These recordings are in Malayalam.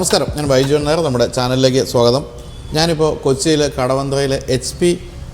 നമസ്കാരം. ഞാൻ ബൈജു നായർ നമ്മുടെ ചാനലിലേക്ക് സ്വാഗതം. ഞാനിപ്പോൾ കൊച്ചിയിലെ കടവന്ത്രയിലെ എച്ച് പി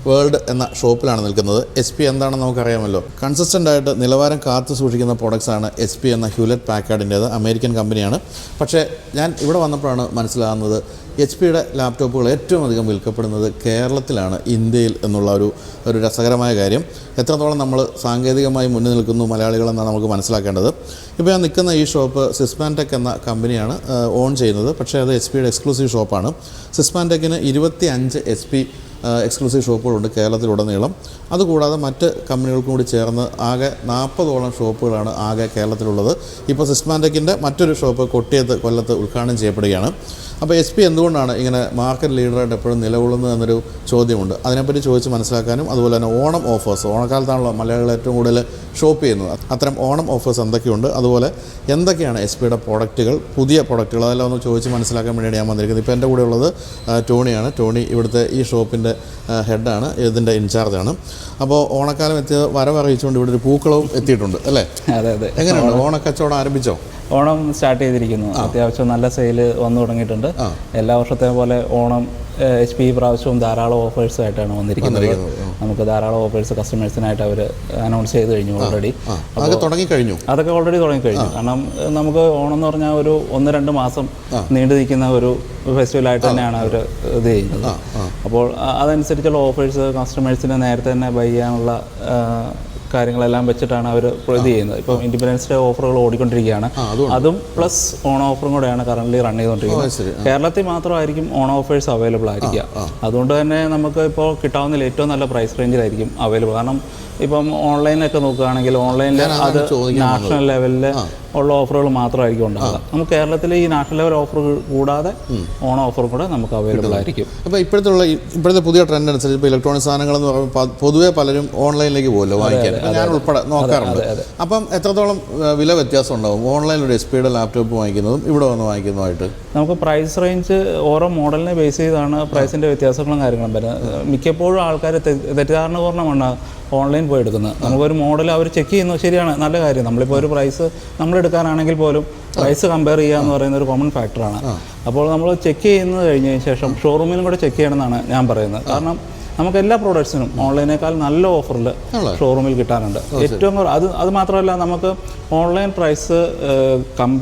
വേൾഡ് എന്ന ഷോപ്പിലാണ് നിൽക്കുന്നത്. എസ് പി എന്താണെന്ന് നമുക്കറിയാമല്ലോ. കൺസിസ്റ്റന്റ് ആയിട്ട് നിലവാരം കാത്തു സൂക്ഷിക്കുന്ന പ്രോഡക്റ്റ്സ് ആണ് എസ് പി എന്ന ഹ്യൂലറ്റ് പാക്കാർഡിന്റേത് അമേരിക്കൻ കമ്പനിയാണ് പക്ഷേ ഞാൻ ഇവിടെ വന്നപ്പോഴാണ് മനസ്സിലാകുന്നത് എച്ച് പിയുടെ ലാപ്ടോപ്പുകൾ ഏറ്റവും അധികം വിൽക്കപ്പെടുന്നത് കേരളത്തിലാണ് ഇന്ത്യയിൽ എന്നുള്ള ഒരു ഒരു രസകരമായ കാര്യം. എത്രത്തോളം നമ്മൾ സാങ്കേതികമായി മുന്നിൽ നിൽക്കുന്നു മലയാളികളെന്നാണ് നമുക്ക് മനസ്സിലാക്കേണ്ടത്. ഇപ്പോൾ ഞാൻ നിൽക്കുന്ന ഈ ഷോപ്പ് സിസ്മാൻടെക് എന്ന കമ്പനിയാണ് ഓൺ ചെയ്യുന്നത്. പക്ഷേ അത് എച്ച് പിയുടെ എക്സ്ക്ലൂസീവ് ഷോപ്പാണ് സിസ്മാൻടെക്കിന് ഇരുപത്തി അഞ്ച് എച്ച് പി എക്സ്ക്ലൂസീവ് ഷോപ്പുകളുണ്ട് കേരളത്തിലുടനീളം. അതുകൂടാതെ മറ്റ് കമ്പനികൾക്കും കൂടി ചേർന്ന് ആകെ നാൽപ്പതോളം ഷോപ്പുകളാണ് ആകെ കേരളത്തിലുള്ളത്. ഇപ്പോൾ സിസ്മാന്റക്കിന്റെ മറ്റൊരു ഷോപ്പ് കൊട്ടിയത്ത് കൊല്ലത്ത് ഉദ്ഘാടനം ചെയ്യപ്പെടുകയാണ്. അപ്പോൾ എസ് പി എന്തുകൊണ്ടാണ് ഇങ്ങനെ മാർക്കറ്റ് ലീഡറായിട്ട് എപ്പോഴും നിലകൊള്ളുന്നത് എന്നൊരു ചോദ്യമുണ്ട്. അതിനെപ്പറ്റി ചോദിച്ച് മനസ്സിലാക്കാനും അതുപോലെ തന്നെ ഓണം ഓഫേഴ്സ് ഓണക്കാലത്താണല്ലോ മലയാളികൾ ഏറ്റവും കൂടുതൽ ഷോപ്പ് ചെയ്യുന്നത്. അത്തരം ഓണം ഓഫേഴ്സ് എന്തൊക്കെയുണ്ട്? അതുപോലെ എന്തൊക്കെയാണ് എസ് പിയുടെ പ്രോഡക്റ്റുകൾ പുതിയ പ്രോഡക്റ്റുകൾ അതെല്ലാം ഒന്ന് ചോദിച്ച് മനസ്സിലാക്കാൻ വേണ്ടിയാണ് ഞാൻ വന്നിരിക്കുന്നത്. ഇപ്പോൾ എന്റെ കൂടെ ഉള്ളത് ടോണിയാണ്. ടോണി ഇവിടുത്തെ ഈ ഷോപ്പിന്റെ ഹെഡാണ് ഇതിന്റെ ഇൻചാർജാണ്. അപ്പോൾ ഓണക്കാലം എത്തിയ വരവറിയിച്ചുകൊണ്ട് ഇവിടെ ഒരു പൂക്കളവും എത്തിയിട്ടുണ്ട് അല്ലേ? അതെ അതെ. എങ്ങനെയാണ് ഓണക്കച്ചവടം ആരംഭിച്ചോ? ഓണം സ്റ്റാർട്ട് ചെയ്തിരിക്കുന്നു. അത്യാവശ്യം നല്ല സെയിൽ വന്നു തുടങ്ങിയിട്ടുണ്ട്. എല്ലാ വർഷത്തെ പോലെ ഓണം എച്ച് പി പ്രാവശ്യവും ധാരാളം ഓഫേഴ്സ് ആയിട്ടാണ് വന്നിരിക്കുന്നത്. നമുക്ക് ധാരാളം ഓഫേഴ്സ് കസ്റ്റമേഴ്സിനായിട്ട് അവർ അനൗൺസ് ചെയ്ത് കഴിഞ്ഞു ഓൾറെഡി കഴിഞ്ഞു അതൊക്കെ ഓൾറെഡി ഓൾറെഡി തുടങ്ങിക്കഴിഞ്ഞു. കാരണം നമുക്ക് ഓണം എന്ന് പറഞ്ഞാൽ ഒരു ഒന്ന് രണ്ട് മാസം നീണ്ടു നിൽക്കുന്ന ഒരു ഫെസ്റ്റിവലായിട്ട് തന്നെയാണ് അവർ ഇത് ചെയ്യുന്നത്. അപ്പോൾ അതനുസരിച്ചുള്ള ഓഫേഴ്സ് കസ്റ്റമേഴ്സിനെ നേരത്തെ തന്നെ ബൈ ചെയ്യാനുള്ള കാര്യങ്ങളെല്ലാം വെച്ചിട്ടാണ് അവർ ഇത് ചെയ്യുന്നത്. ഇപ്പം ഇൻഡിപെൻഡൻസ് ഡേ ഓഫറുകൾ ഓടിക്കൊണ്ടിരിക്കുകയാണ്. അതും പ്ലസ് ഓൺ ഓഫറും കൂടെയാണ് കറന്റ് റൺ ചെയ്തുകൊണ്ടിരിക്കുന്നത്. കേരളത്തിൽ മാത്രമായിരിക്കും ഓൺ ഓഫേഴ്സ് അവൈലബിൾ ആയിരിക്കുക. അതുകൊണ്ട് തന്നെ നമുക്ക് ഇപ്പോൾ കിട്ടാവുന്നതിൽ ഏറ്റവും നല്ല പ്രൈസ് റേഞ്ചിലായിരിക്കും അവൈലബിൾ. കാരണം ഇപ്പം ഓൺലൈനൊക്കെ നോക്കുകയാണെങ്കിൽ ഓൺലൈനിൽ അത് നാഷണൽ ലെവലിൽ ഉള്ള ഓഫറുകൾ മാത്രമായിരിക്കും ഉണ്ടാവുക. നമുക്ക് കേരളത്തിൽ ഈ നാഷണൽ ലെവൽ ഓഫർ കൂടാതെ ഓൺ ഓഫർ കൂടെ നമുക്ക് അവൈലബിൾ ആയിരിക്കും. അപ്പോൾ ഇപ്പോഴത്തെ ഉള്ള ഇപ്പോഴത്തെ പുതിയ ട്രെൻഡ് അനുസരിച്ച് ഇപ്പോൾ ഇലക്ട്രോണിക് സാധനങ്ങൾ എന്ന് പറയുമ്പോൾ പൊതുവേ പലരും ഓൺലൈനിലേക്ക് പോകുമല്ലോ വാങ്ങിക്കാൻ. ഞാൻ ഉൾപ്പെടെ നോക്കാറുണ്ട്. അപ്പം എത്രത്തോളം വില വ്യത്യാസം ഉണ്ടാവും? ഓൺലൈനിൽ ഒരു എസ് പിയുടെ ലാപ്ടോപ്പ് വാങ്ങിക്കുന്നതും ഇവിടെ വന്ന് വാങ്ങിക്കുന്നതുമായിട്ട്. നമുക്ക് പ്രൈസ് റേഞ്ച് ഓരോ മോഡലിനെ ബേസ് ചെയ്താണ് പ്രൈസിന്റെ വ്യത്യാസങ്ങളും കാര്യങ്ങളും വരുന്നത്. മിക്കപ്പോഴും ആൾക്കാർ തെറ്റിദ്ധാരണ പൂർണമാണ്. ഓൺലൈൻ പോയി എടുക്കുന്നത് നമുക്കൊരു മോഡൽ അവർ ചെക്ക് ചെയ്യുന്നു ശരിയാണ് നല്ല കാര്യം. നമ്മളിപ്പോൾ ഒരു പ്രൈസ് നമ്മൾ എടുക്കാനാണെങ്കിൽ പോലും പ്രൈസ് കമ്പയർ ചെയ്യുക എന്ന് പറയുന്ന ഒരു കോമൺ ഫാക്ടറാണ് അപ്പോൾ നമ്മൾ ചെക്ക് ചെയ്യുന്നത് കഴിഞ്ഞതിന് ശേഷം ഷോറൂമിലും കൂടെ ചെക്ക് ചെയ്യണമെന്നാണ് ഞാൻ പറയുന്നത്. കാരണം നമുക്ക് എല്ലാ പ്രോഡക്ട്സിനും ഓൺലൈനേക്കാൾ നല്ല ഓഫറിൽ ഷോറൂമിൽ കിട്ടാനുണ്ട്. ഏറ്റവും അത് അത് മാത്രമല്ല നമുക്ക് ഓൺലൈൻ പ്രൈസ് കമ്പ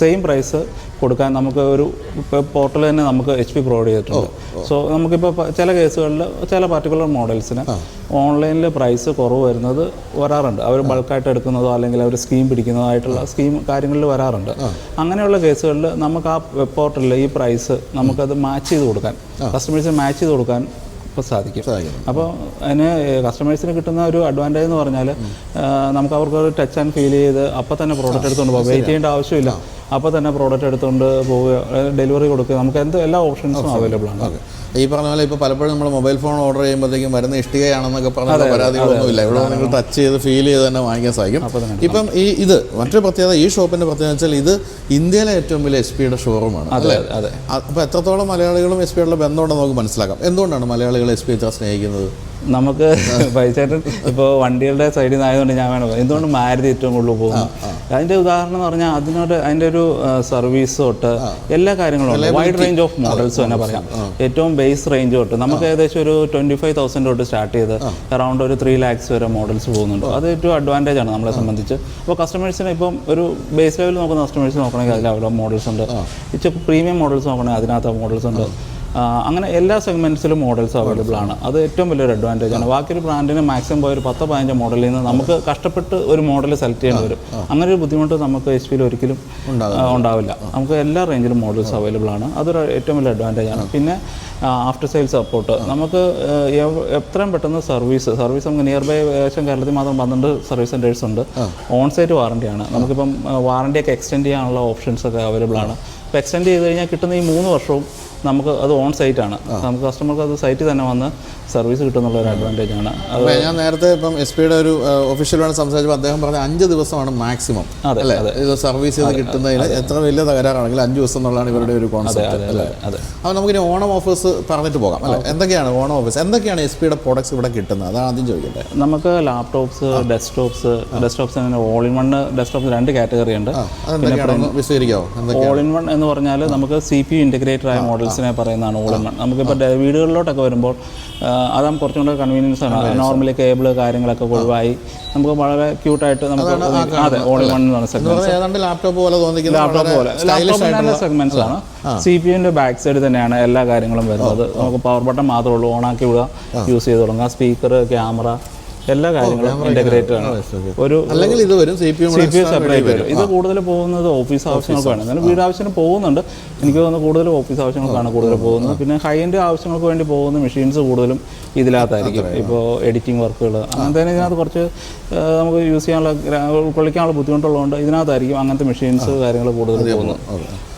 സെയിം പ്രൈസ് കൊടുക്കാൻ നമുക്ക് ഒരു പോർട്ടൽ തന്നെ നമുക്ക് എച്ച് പി പ്രൊവൈഡ് ചെയ്തിട്ടുണ്ട്. സോ നമുക്കിപ്പോൾ ചില കേസുകളിൽ ചില പർട്ടിക്കുലർ മോഡൽസിന് ഓൺലൈനിൽ പ്രൈസ് കുറവ് വരുന്നത് വരാറുണ്ട്. അവർ ബൾക്കായിട്ട് എടുക്കുന്നതോ അല്ലെങ്കിൽ അവർ സ്കീം പിടിക്കുന്നതായിട്ടുള്ള സ്കീം കാര്യങ്ങളിൽ വരാറുണ്ട്. അങ്ങനെയുള്ള കേസുകളിൽ നമുക്ക് ആ വെബ് പോർട്ടലിൽ ഈ പ്രൈസ് നമുക്കത് മാച്ച് ചെയ്ത് കൊടുക്കാൻ കസ്റ്റമേഴ്സിന് മാച്ച് ചെയ്ത് കൊടുക്കാൻ ഇപ്പോൾ സാധിക്കും. അപ്പോൾ അതിന് കസ്റ്റമേഴ്സിന് കിട്ടുന്ന ഒരു അഡ്വാന്റേജ് എന്ന് പറഞ്ഞാൽ നമുക്ക് അവർക്ക് ഒരു ടച്ച് ആൻഡ് ഫീൽ ചെയ്ത് അപ്പോൾ തന്നെ പ്രോഡക്റ്റ് എടുത്തുകൊണ്ട് പോകാം വെയിറ്റ് ചെയ്യേണ്ട ആവശ്യമില്ല. അപ്പോൾ തന്നെ പ്രോഡക്റ്റ് എടുത്തുകൊണ്ട് പോവുക ഡെലിവറി കൊടുക്കുക. നമുക്ക് എന്ത് എല്ലാ ഓപ്ഷൻസും അവൈലബിൾ ആണ്. ഈ പറഞ്ഞ പോലെ ഇപ്പോൾ പലപ്പോഴും നമ്മൾ മൊബൈൽ ഫോൺ ഓർഡർ ചെയ്യുമ്പോഴത്തേക്കും വരുന്ന ഇഷ്ടികയാണെന്നൊക്കെ പറഞ്ഞ പരാതികളൊന്നുമില്ല. ഇവിടെ നിങ്ങൾ ടച്ച് ചെയ്ത് ഫീൽ ചെയ്ത് തന്നെ വാങ്ങിക്കാൻ സാധിക്കും. ഇപ്പം ഈ ഇത് മറ്റൊരു പ്രത്യേകത ഈ ഷോപ്പിന്റെ പ്രത്യേകത വെച്ചാൽ ഇത് ഇന്ത്യയിലെ ഏറ്റവും വലിയ എസ് പിയുടെ ഷോറൂമാണ് അതെ അതെ. അപ്പോൾ എത്രത്തോളം മലയാളികളും എസ് പിയുടെ ബന്ധമുണ്ടെന്ന് നമുക്ക് മനസ്സിലാക്കാം. എന്തുകൊണ്ടാണ് മലയാളികൾ എസ് പി ഇത്ര സ്നേഹിക്കുന്നത്? നമുക്ക് പൈസേട്ടൻ ഇപ്പോൾ വണ്ടികളുടെ സൈഡിൽ നിന്ന് ആയതുകൊണ്ട് ഞാൻ വേണം. എന്തുകൊണ്ട് മാരുതി ഏറ്റവും കൂടുതൽ പോകുന്നു അതിന്റെ ഉദാഹരണം എന്ന് പറഞ്ഞാൽ അതിനോട് അതിന്റെ ഒരു സർവീസ് തൊട്ട് എല്ലാ കാര്യങ്ങളും ഉണ്ട്. വൈഡ് റേഞ്ച് ഓഫ് മോഡൽസ് തന്നെ പറയാം. ഏറ്റവും ബേസ് റേഞ്ച് തൊട്ട് നമുക്ക് ഏകദേശം ഒരു ട്വന്റി ഫൈവ് തൗസൻഡ് തൊട്ട് സ്റ്റാർട്ട് ചെയ്ത് അറൗണ്ട് ഒരു ത്രീ ലാക്സ് വരെ മോഡൽസ് പോകുന്നുണ്ട്. അത് ഏറ്റവും അഡ്വാന്റേജ് ആണ് നമ്മളെ സംബന്ധിച്ച്. അപ്പോൾ കസ്റ്റമേഴ്സിന് ഇപ്പം ഒരു ബേസ് ലെവൽ നോക്കുന്ന കസ്റ്റമേഴ്സ് നോക്കണമെങ്കിൽ അതിൽ അവിടെ മോഡൽസ് ഉണ്ട് ഇച്ചിരി പ്രീമിയം മോഡൽസ് നോക്കണമെങ്കിൽ അതിനകത്ത് മോഡൽസ് ഉണ്ട്. അങ്ങനെ എല്ലാ സെഗ്മെന്റ്സിലും മോഡൽസ് അവൈലബിൾ ആണ്. അത് ഏറ്റവും വലിയൊരു അഡ്വാന്റേജ് ആണ്. ബാക്കിയൊരു ബ്രാൻഡിന് മാക്സിമം പോയ ഒരു പത്തോ പതിനഞ്ചോ മോഡലിൽ നിന്ന് നമുക്ക് കഷ്ടപ്പെട്ട് ഒരു മോഡൽ സെലക്ട് ചെയ്യേണ്ടി വരും. അങ്ങനെ ഒരു ബുദ്ധിമുട്ട് നമുക്ക് എച്ച് പിയിൽ ഒരിക്കലും ഉണ്ടാവില്ല. നമുക്ക് എല്ലാ റേഞ്ചിലും മോഡൽസ് അവൈലബിൾ ആണ്. അതൊരു ഏറ്റവും വലിയ അഡ്വാന്റേജ് ആണ്. പിന്നെ ആഫ്റ്റർ സെയിൽ സപ്പോർട്ട് നമുക്ക് എത്രയും പെട്ടെന്ന് സർവീസ് സർവീസ് നമുക്ക് നിയർ ബൈ ഏകദേശം കേരളത്തിൽ മാത്രം പന്ത്രണ്ട് സർവീസ് സെന്റേഴ്സ് ഉണ്ട്. ഓൺ സൈറ്റ് വാറണ്ടിയാണ് നമുക്കിപ്പം വാറണ്ടിയൊക്കെ എക്സ്റ്റെൻഡ് ചെയ്യാനുള്ള ഓപ്ഷൻസ് ഒക്കെ അവൈലബിൾ ആണ്. അപ്പോൾ എക്സ്റ്റെൻഡ് ചെയ്ത് കഴിഞ്ഞാൽ കിട്ടുന്ന ഈ മൂന്ന് വർഷവും നമുക്ക് അത് ഓൺ സൈറ്റ് ആണ്. നമുക്ക് കസ്റ്റമർക്ക് അത് സൈറ്റിൽ തന്നെ വന്ന് സർവീസ് കിട്ടുന്നുള്ള ഒരു അഡ്വാന്റേജ് ആണ്. അത് ഞാൻ നേരത്തെ ഇപ്പം എസ് പിയുടെ ഒരു വേണം സംസാരിച്ചപ്പോൾ അദ്ദേഹം പറഞ്ഞ അഞ്ച് ദിവസമാണ് മാക്സിമം അതെ, അല്ലേ? ഇത് സർവീസ് ചെയ്ത് കിട്ടുന്നതിന് എത്ര വലിയ തകരാറാണെങ്കിലും അഞ്ച് ദിവസം എന്നുള്ളതാണ് ഇവരുടെ ഒരു കോൺസെപ്റ്റ് അതെ അല്ലേ? അപ്പോൾ നമുക്കിനി ഓണം ഓഫേഴ്സ് പറഞ്ഞിട്ട് പോകാം അല്ലേ? എന്തൊക്കെയാണ് ഓണം ഓഫേഴ്സ് എന്തൊക്കെയാണ് എസ് പിയുടെ പ്രോഡക്റ്റ്സ് ഇവിടെ കിട്ടുന്നത്? അതാണ് ആദ്യം ചോദിക്കട്ടെ. നമുക്ക് laptops desktops desktops all in one desktops രണ്ട് കാറ്റഗറി ഉണ്ട്. ഓൾ ഇൻ വൺ എന്ന് പറഞ്ഞാൽ നമുക്ക് സി പി ഇന്റഗ്രേറ്റഡ് ആയ മോഡൽസിനെ പറയുന്നതാണ് വൺ നമുക്കിപ്പോൾ വീടുകളിലോട്ടൊക്കെ വരുമ്പോൾ അതാകുമ്പോൾ കുറച്ചും കൂടെ കൺവീനിയൻസ് ആണ്. നോർമലി കേബിൾ കാര്യങ്ങളൊക്കെ ഒഴിവായി. നമുക്ക് വളരെ ക്യൂട്ടായിട്ട് നമുക്ക് അതെ വൺ എന്ന് പറഞ്ഞ സെഗ്മെന്റ് ലാപ്ടോപ്പ് പോലെ ലാപ്ടോപ്പ് പോലെ. സെഗ്മെന്റ്സ് ആണ്. സി പി യുവിന്റെ ബാക്ക് സൈഡ് തന്നെയാണ് എല്ലാ കാര്യങ്ങളും വരുന്നത്. നമുക്ക് പവർ ബട്ടൺ മാത്രമേ ഉള്ളൂ. ഓണാക്കി വിടുക യൂസ് ചെയ്ത് തുടങ്ങുക. സ്പീക്കർ ക്യാമറ എല്ലാ കാര്യങ്ങളും ഇന്റഗ്രേറ്റഡ് ആണ്. ഒരു അല്ലെങ്കിൽ ഇത് വരും സി പി യു സെപ്പറേറ്റ് വരും. ഇത് കൂടുതൽ പോകുന്നത് ഓഫീസ് ആവശ്യങ്ങൾക്കാണ്. എന്നാലും വീട് ആവശ്യത്തിന് പോകുന്നുണ്ട്. എനിക്ക് തോന്നുന്നു കൂടുതൽ ഓഫീസ് ആവശ്യങ്ങൾക്കാണ് കൂടുതൽ പോകുന്നത്. പിന്നെ ഹൈ എൻഡ് ആവശ്യങ്ങൾക്ക് വേണ്ടി പോകുന്ന മെഷീൻസ് കൂടുതലും ഇതിനകത്തായിരിക്കും ഇപ്പോൾ എഡിറ്റിംഗ് വർക്കുകൾ അങ്ങനത്തെ ഇതിനകത്ത് കുറച്ച് നമുക്ക് യൂസ് ചെയ്യാനുള്ള ഉൾക്കൊള്ളിക്കാനുള്ള ബുദ്ധിമുട്ടുള്ളതുകൊണ്ട് ഇതിനകത്തായിരിക്കും അങ്ങനത്തെ മെഷീൻസ് കാര്യങ്ങൾ കൂടുതൽ പോകുന്നത്.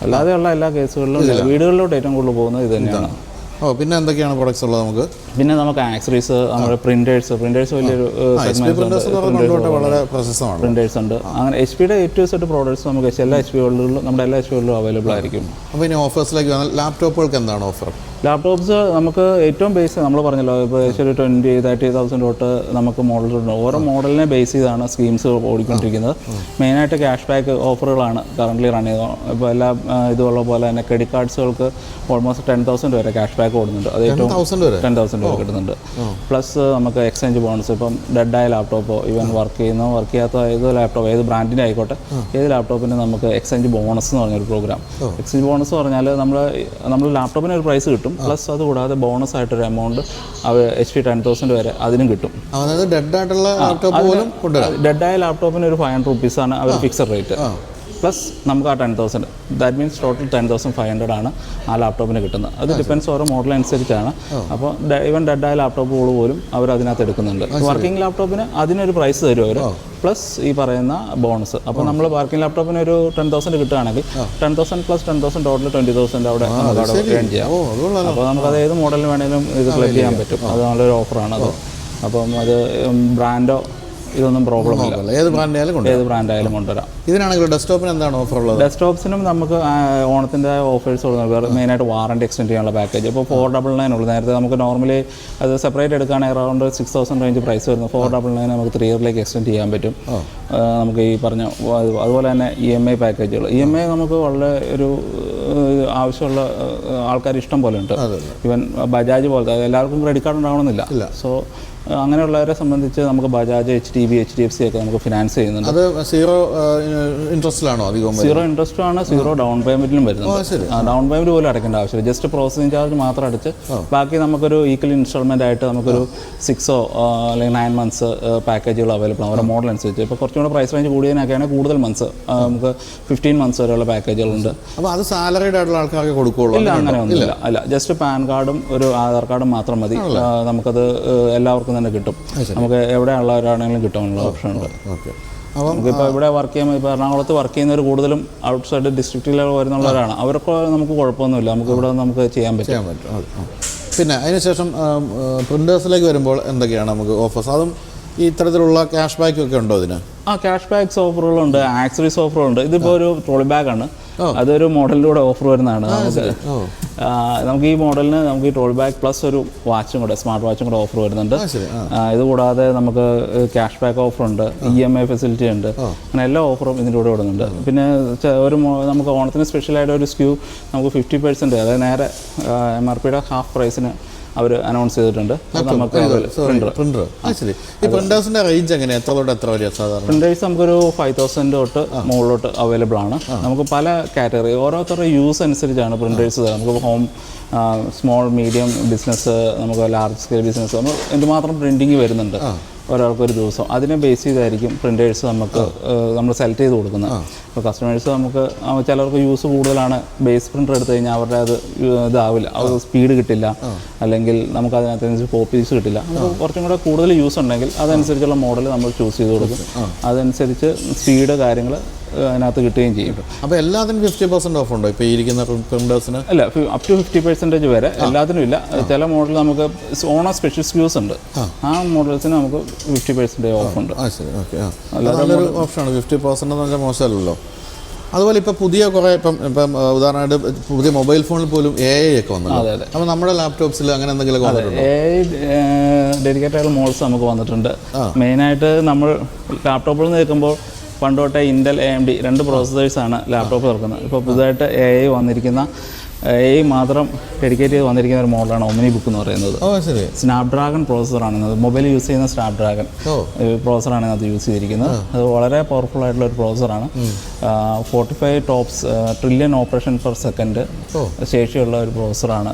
അല്ലാതെയുള്ള എല്ലാ കേസുകളിലും വീടുകളിലോട്ട് ഏറ്റവും കൂടുതൽ പോകുന്നത് ഇത് തന്നെയാണ്. ഓ പിന്നെ എന്തൊക്കെയാണ് പ്രോഡക്ട്സ് ഉള്ളത് നമുക്ക്? പിന്നെ നമുക്ക് ആക്സറീസ് നമ്മുടെ പ്രിന്റേഴ്സ് പ്രിന്റേഴ്സ് വലിയൊരു വളരെ പ്രശസ്തമാണ്. പ്രിന്റേഴ്സ് ഉണ്ട്. അങ്ങനെ എച്ച് പിയുടെ ഏറ്റവും സെറ്റ് പ്രോഡക്ട്സ് നമുക്ക് എല്ലാ എച്ച് പി പികളിലും നമ്മുടെ എല്ലാ എച്ച് പി വേൾഡിലും അവൈലബിൾ ആയിരിക്കും. അപ്പോൾ ഇനി ഓഫേഴ്സിലേക്ക് വന്നാൽ ലാപ്ടോപ്പുകൾക്ക് എന്താണ് ഓഫർ ലാപ്ടോപ്സ് നമുക്ക് ഏറ്റവും ബേസ് നമ്മൾ പറഞ്ഞല്ലോ ഇപ്പോൾ ഏകദേശം ഒരു ട്വന്റി തേർട്ടി തൗസൻഡ് തൊട്ട് നമുക്ക് മോഡലുണ്ട് ഓരോ മോഡലിനെ ബേസ് ചെയ്താണ് സ്കീംസ് ഓടിക്കൊണ്ടിരിക്കുന്നത്. മെയിനായിട്ട് ക്യാഷ് ബാക്ക് ഓഫറുകളാണ് കറന്റ്ലി റൺ ചെയ്ത ഇപ്പോൾ എല്ലാ ഇതുള്ള പോലെ തന്നെ ക്രെഡിറ്റ് കാർഡ്സുകൾക്ക് ഓൾമോസ്റ്റ് ടെൻ തൗസൻഡ് വരെ ക്യാഷ് ബാക്ക് ഓടുന്നുണ്ട്. അത് ഏറ്റവും ടെൻ തൗസൻഡ് വരെ കിട്ടുന്നുണ്ട്. പ്ലസ് നമുക്ക് എക്സ്ചേഞ്ച് ബോണസ് ഇപ്പം ഡെഡായ ലാപ്ടോപ്പോ ഈവൻ വർക്ക് ചെയ്യുന്ന വർക്ക് ചെയ്യാത്ത ഏത് ലാപ്ടോപ്പ് ഏത് ബ്രാൻഡിന്റെ ആയിക്കോട്ടെ ഏത് ലാപ്ടോപ്പിന് നമുക്ക് എക്സ്ചേഞ്ച് ബോണസ് എന്ന് പറഞ്ഞൊരു പ്രോഗ്രാം എക്സ്ചേഞ്ച് ബോണസ് പറഞ്ഞാൽ നമ്മൾ നമ്മൾ ലാപ്ടോപ്പിന് ഒരു പ്രൈസ് കിട്ടും. പ്ലസ് അത് കൂടാതെ ബോണസ് ആയിട്ടൊരു amount H P ten thousand വരെ അതിനും കിട്ടും. അതായത് ഡെഡ് ആയിട്ടുള്ള ലാപ്ടോപ്പ് പോലും കൊണ്ടുവരാം. ഡെഡായ ലാപ്ടോപ്പിന് ഒരു ഫൈവ് ഹൺഡ്രഡ് റുപ്പീസാണ് അവർ ഫിക്സഡ് റേറ്റ് പ്ലസ് നമുക്ക് ആ ten thousand that means total ten thousand five hundred ആണ് ആ ലാപ്ടോപ്പിന് കിട്ടുന്നത്. അത് ഡിപ്പെൻസ് ഓരോ മോഡൽ അനുസരിച്ചാണ്. അപ്പോൾ ഈവൻ ഡെഡായ ലാപ്ടോപ്പുകൾ പോലും അവർ അതിനകത്ത് എടുക്കുന്നുണ്ട്. വർക്കിംഗ് ലാപ്ടോപ്പിന് അതിനൊരു പ്രൈസ് തരും അവർ പ്ലസ് ഈ പറയുന്ന ബോണസ് അപ്പോൾ നമ്മൾ വർക്കിംഗ് ലാപ്ടോപ്പിന് ഒരു ടെൻ തൗസൻഡ് കിട്ടുകയാണെങ്കിൽ ten thousand plus ten thousand total twenty thousand അവിടെ നമുക്ക് ഏൺ ചെയ്യാം. അപ്പോൾ നമുക്കത് ഏത് മോഡലിന് വേണമെങ്കിലും ഇത് സെലക്ട് ചെയ്യാൻ പറ്റും. അത് നല്ലൊരു ഓഫറാണ് അത്. അപ്പം അത് ബ്രാൻഡോ ഇതൊന്നും പ്രോബ്ലം ഇല്ല. ഏത് ബ്രാൻഡായാലും കൊണ്ടുവരാം. ഏത് ബ്രാൻഡായാലും കൊണ്ടുവരാം. ഇതിനാണെങ്കിൽ ഡെസ്ക്ടോപ്പിന് എന്താണ് ഓഫർ ഉള്ളത്? ഡെസ്ക്ടോപ്സിനും നമുക്ക് ഓണത്തിന്റെ ഓഫേഴ്സ് കൊടുക്കുന്നത് മെയിനായിട്ട് വാറണ്ടി എക്സ്റ്റെൻഡ് ചെയ്യാനുള്ള പാക്കേജ് ഇപ്പോൾ ഫോർ ഡബിൾ നയൻ ഉള്ളൂ. നേരത്തെ നമുക്ക് നോർമലി അത് സെപ്പറേറ്റ് എടുക്കുകയാണെങ്കിൽ around six thousand range price വരുന്നു. ഫോർ ഡബിൾ നയൻ നമുക്ക് ത്രീ ഇയറിലേക്ക് എക്സ്റ്റെൻഡ് ചെയ്യാൻ പറ്റും. നമുക്ക് ഈ പറഞ്ഞ അതുപോലെ തന്നെ ഇ എം ഐ പാക്കേജുകൾ ഇ എം ഐ നമുക്ക് വളരെ ഒരു ആവശ്യമുള്ള ആൾക്കാർ ഇഷ്ടം പോലെ ഉണ്ട്. ഇവൻ ബജാജ് പോലത്തെ എല്ലാവർക്കും ക്രെഡിറ്റ് കാർഡ് ഉണ്ടാവണമെന്നില്ല. സോ അങ്ങനെയുള്ളവരെ സംബന്ധിച്ച് നമുക്ക് Bajaj H D B H D F C ഒക്കെ നമുക്ക് ഫിനാൻസ് ചെയ്യുന്നുണ്ട്. അത് സീറോ ഇൻട്രസ്റ്റിലാണോ അധികം? സീറോ ഇൻട്രസ്റ്റും ആണ് സീറോ ഡൗൺ പേയ്മെന്റിലും വരുന്നത്. ഡൗൺ പേയ്മെന്റ് പോലും അടയ്ക്കേണ്ട ആവശ്യമില്ല. ജസ്റ്റ് പ്രോസസ്സിംഗ് ചാർജ് മാത്രം അടച്ച് ബാക്കി നമുക്കൊരു ഈക്വൽ ഇൻസ്റ്റാൾമെന്റ് ആയിട്ട് നമുക്കൊരു സിക്സോ അല്ലെങ്കിൽ നയൻ മന്ത്സ് പാക്കേജുകൾ അവൈലബിൾ ആണ്. ഓരോ മോഡൽ അനുസരിച്ച്. ഇപ്പോൾ കുറച്ചും കൂടെ പ്രൈസ് റേഞ്ച് കൂടിയതിനൊക്കെയാണ് കൂടുതൽ മന്ത്സ് നമുക്ക് ഫിഫ്റ്റീൻ മന്ത്സ് വരെയുള്ള പാക്കേജുകളുണ്ട് അപ്പോൾ അത് സാലറീഡ് ആയിട്ടുള്ള ആൾക്കാർക്ക് കൊടുക്കുകയുള്ളൂ ഇല്ല അങ്ങനെ ഒന്നുമില്ല അല്ല ജസ്റ്റ് പാൻ കാർഡും ഒരു ആധാർ കാർഡും മാത്രം മതി. നമുക്കത് ഏഹ്, എല്ലാവർക്കും തന്നെ കിട്ടും. നമുക്ക് എവിടെയുള്ളവരാണെങ്കിലും കിട്ടാനുള്ള ഓപ്ഷൻ ഉണ്ട് ഓക്കെ. നമുക്കിപ്പോൾ ഇവിടെ വർക്ക് ചെയ്യുമ്പോൾ ഇപ്പോൾ എറണാകുളത്ത് വർക്ക് ചെയ്യുന്നവർ കൂടുതലും ഔട്ട് സൈഡ് ഡിസ്ട്രിക്റ്റിൽ വരുന്നുള്ളവരാണ്. അവർക്ക് നമുക്ക് കുഴപ്പമൊന്നുമില്ല. നമുക്ക് ഇവിടെ നമുക്ക് ചെയ്യാൻ പറ്റും. പിന്നെ അതിനുശേഷം പ്രിന്റേഴ്സിലേക്ക് വരുമ്പോൾ എന്തൊക്കെയാണ് നമുക്ക് ഓഫേഴ്സ് അതും ഈ ഇത്തരത്തിലുള്ള ക്യാഷ് ബാക്ക് ഒക്കെ ഉണ്ടോ ഇതിന്? ആ ക്യാഷ് ബാക്ക്സ് ഓഫറുകളുണ്ട് ആക്സറീസ് ഓഫറുകളുണ്ട് ഇതിപ്പോൾ ഒരു ട്രോളി ബാഗാണ് അതൊരു മോഡലിലൂടെ ഓഫർ വരുന്നതാണ്. നമുക്ക് നമുക്ക് ഈ മോഡലിന് നമുക്ക് ഈ ടോൾ ബാക്ക് പ്ലസ് ഒരു വാച്ചും കൂടെ സ്മാർട്ട് വാച്ചും കൂടെ ഓഫർ വരുന്നുണ്ട്. ഇത് കൂടാതെ നമുക്ക് ക്യാഷ് ബാക്ക് ഓഫർ ഉണ്ട് ഇ എം ഐ ഫെസിലിറ്റി ഉണ്ട്. അങ്ങനെ എല്ലാ ഓഫറും ഇതിന്റെ കൂടെ പിന്നെ ഒരു നമുക്ക് ഓണത്തിന് സ്പെഷ്യലായിട്ട് ഒരു സ്ക്യൂ നമുക്ക് ഫിഫ്റ്റി പെർസെന്റ് അതായത് നേരെ എം ആർ പിയുടെ ഹാഫ് പ്രൈസിന് അവർ അനൗൺസ് ചെയ്തിട്ടുണ്ട്. നമുക്ക് പ്രിന്റർ ശരി. ഈ പ്രിന്റേഴ്സിന്റെ റേഞ്ച് എത്ര തൊട്ട് എത്ര വരെയാണ് സാധാരണ? പ്രിന്റേഴ്സ് നമുക്കൊരു ഫൈവ് തൗസൻഡ് തൊട്ട് മുകളിലോട്ട് അവൈലബിൾ ആണ്. നമുക്ക് പല കാറ്റഗറി ഓരോരുത്തരുടെ യൂസ് അനുസരിച്ചാണ് പ്രിന്റേഴ്സ് നമുക്ക് ഹോം സ്മോൾ മീഡിയം ബിസിനസ് നമുക്ക് ലാർജ് സ്കെയിൽ ബിസിനസ് നമ്മൾ എന്തുമാത്രം പ്രിന്റിങ് വരുന്നുണ്ട്. ഒരാൾക്ക് ഒരു ദിവസം. അതിനെ ബേസ് ചെയ്തായിരിക്കും പ്രിന്റേഴ്സ് നമുക്ക് നമ്മൾ സെലക്ട് ചെയ്ത് കൊടുക്കുന്നത്. അപ്പോൾ കസ്റ്റമേഴ്സ് നമുക്ക് ചിലർക്ക് യൂസ് കൂടുതലാണ് ബേസ് പ്രിന്റർ എടുത്തു കഴിഞ്ഞാൽ അവരുടെ അത് ഇതാവില്ല. അത് സ്പീഡ് കിട്ടില്ല. അല്ലെങ്കിൽ നമുക്ക് അതിനകത്തനുസരിച്ച് കോപ്പീസ് കിട്ടില്ല. കുറച്ചും കൂടെ കൂടുതൽ യൂസ് ഉണ്ടെങ്കിൽ അതനുസരിച്ചുള്ള മോഡൽ നമ്മൾ ചൂസ് ചെയ്ത് കൊടുക്കും. അതനുസരിച്ച് സ്പീഡ് കാര്യങ്ങൾ അതിനകത്ത് കിട്ടുകയും ചെയ്യും. അപ്പോൾ എല്ലാത്തിനും ഫിഫ്റ്റി പെർസെന്റ് ഓഫ് ഉണ്ടോ? ഇപ്പോൾ ഇരിക്കുന്ന പ്രിന്റേഴ്സിന് അല്ല അപ് ടു ഫിഫ്റ്റി പെർസെന്റേജ് വരെ എല്ലാത്തിനും ഇല്ല. ചില മോഡൽ നമുക്ക് ഓണ സ്പെഷ്യൽ സ്ക്യൂസ് ഉണ്ട്. ആ. മോഡൽസിന് നമുക്ക് ഫിഫ്റ്റി പെർസെന്റേജ് ഓഫ് ഉണ്ട്. നല്ലൊരു ഓപ്ഷനാണ് ഫിഫ്റ്റി പെർസെന്റ് എന്ന് പറഞ്ഞാൽ മോശമല്ലല്ലോ. അതുപോലെ ഇപ്പോൾ പുതിയ കുറേ ഇപ്പം ഇപ്പം ഉദാഹരണമായിട്ട് പുതിയ മൊബൈൽ ഫോണിൽ പോലും എ ഐ ഒക്കെ വന്നു അതെ അതെ. അപ്പോൾ നമ്മുടെ ലാപ്ടോപ്സിൽ അങ്ങനെ എന്തെങ്കിലും എ ഐ ഡെഡിക്കേറ്റഡ് മോഡൽസ് നമുക്ക് വന്നിട്ടുണ്ട്. മെയിനായിട്ട് നമ്മൾ ലാപ്ടോപ്പിൽ നിന്ന് നിൽക്കുമ്പോൾ പണ്ട് ഇൻഡൽ എ എം ഡി രണ്ട് പ്രോസസ്സേഴ്സാണ് ലാപ്ടോപ്പ് തുറക്കുന്നത്. ഇപ്പോൾ പുതുതായിട്ട് എ ഐ വന്നിരിക്കുന്ന എ മാത്രം ഡെഡിക്കേറ്റ് ചെയ്ത് വന്നിരിക്കുന്ന ഒരു മോഡലാണ് ഒമിനി ബുക്ക് എന്ന് പറയുന്നത്. സ്നാപ്ഡ്രാഗൺ പ്രോസസ്സറാണ് ഇത് മൊബൈൽ യൂസ് ചെയ്യുന്ന സ്നാപ്ഡ്രാഗൺ ഡ്രാഗൺ പ്രോസസ്സറാണ് അത് യൂസ് ചെയ്തിരിക്കുന്നത്. അത് വളരെ പവർഫുൾ ആയിട്ടുള്ള ഒരു പ്രോസസ്സറാണ് forty five TOPS trillion operation per second ശേഷിയുള്ള ഒരു പ്രോസസ്സറാണ്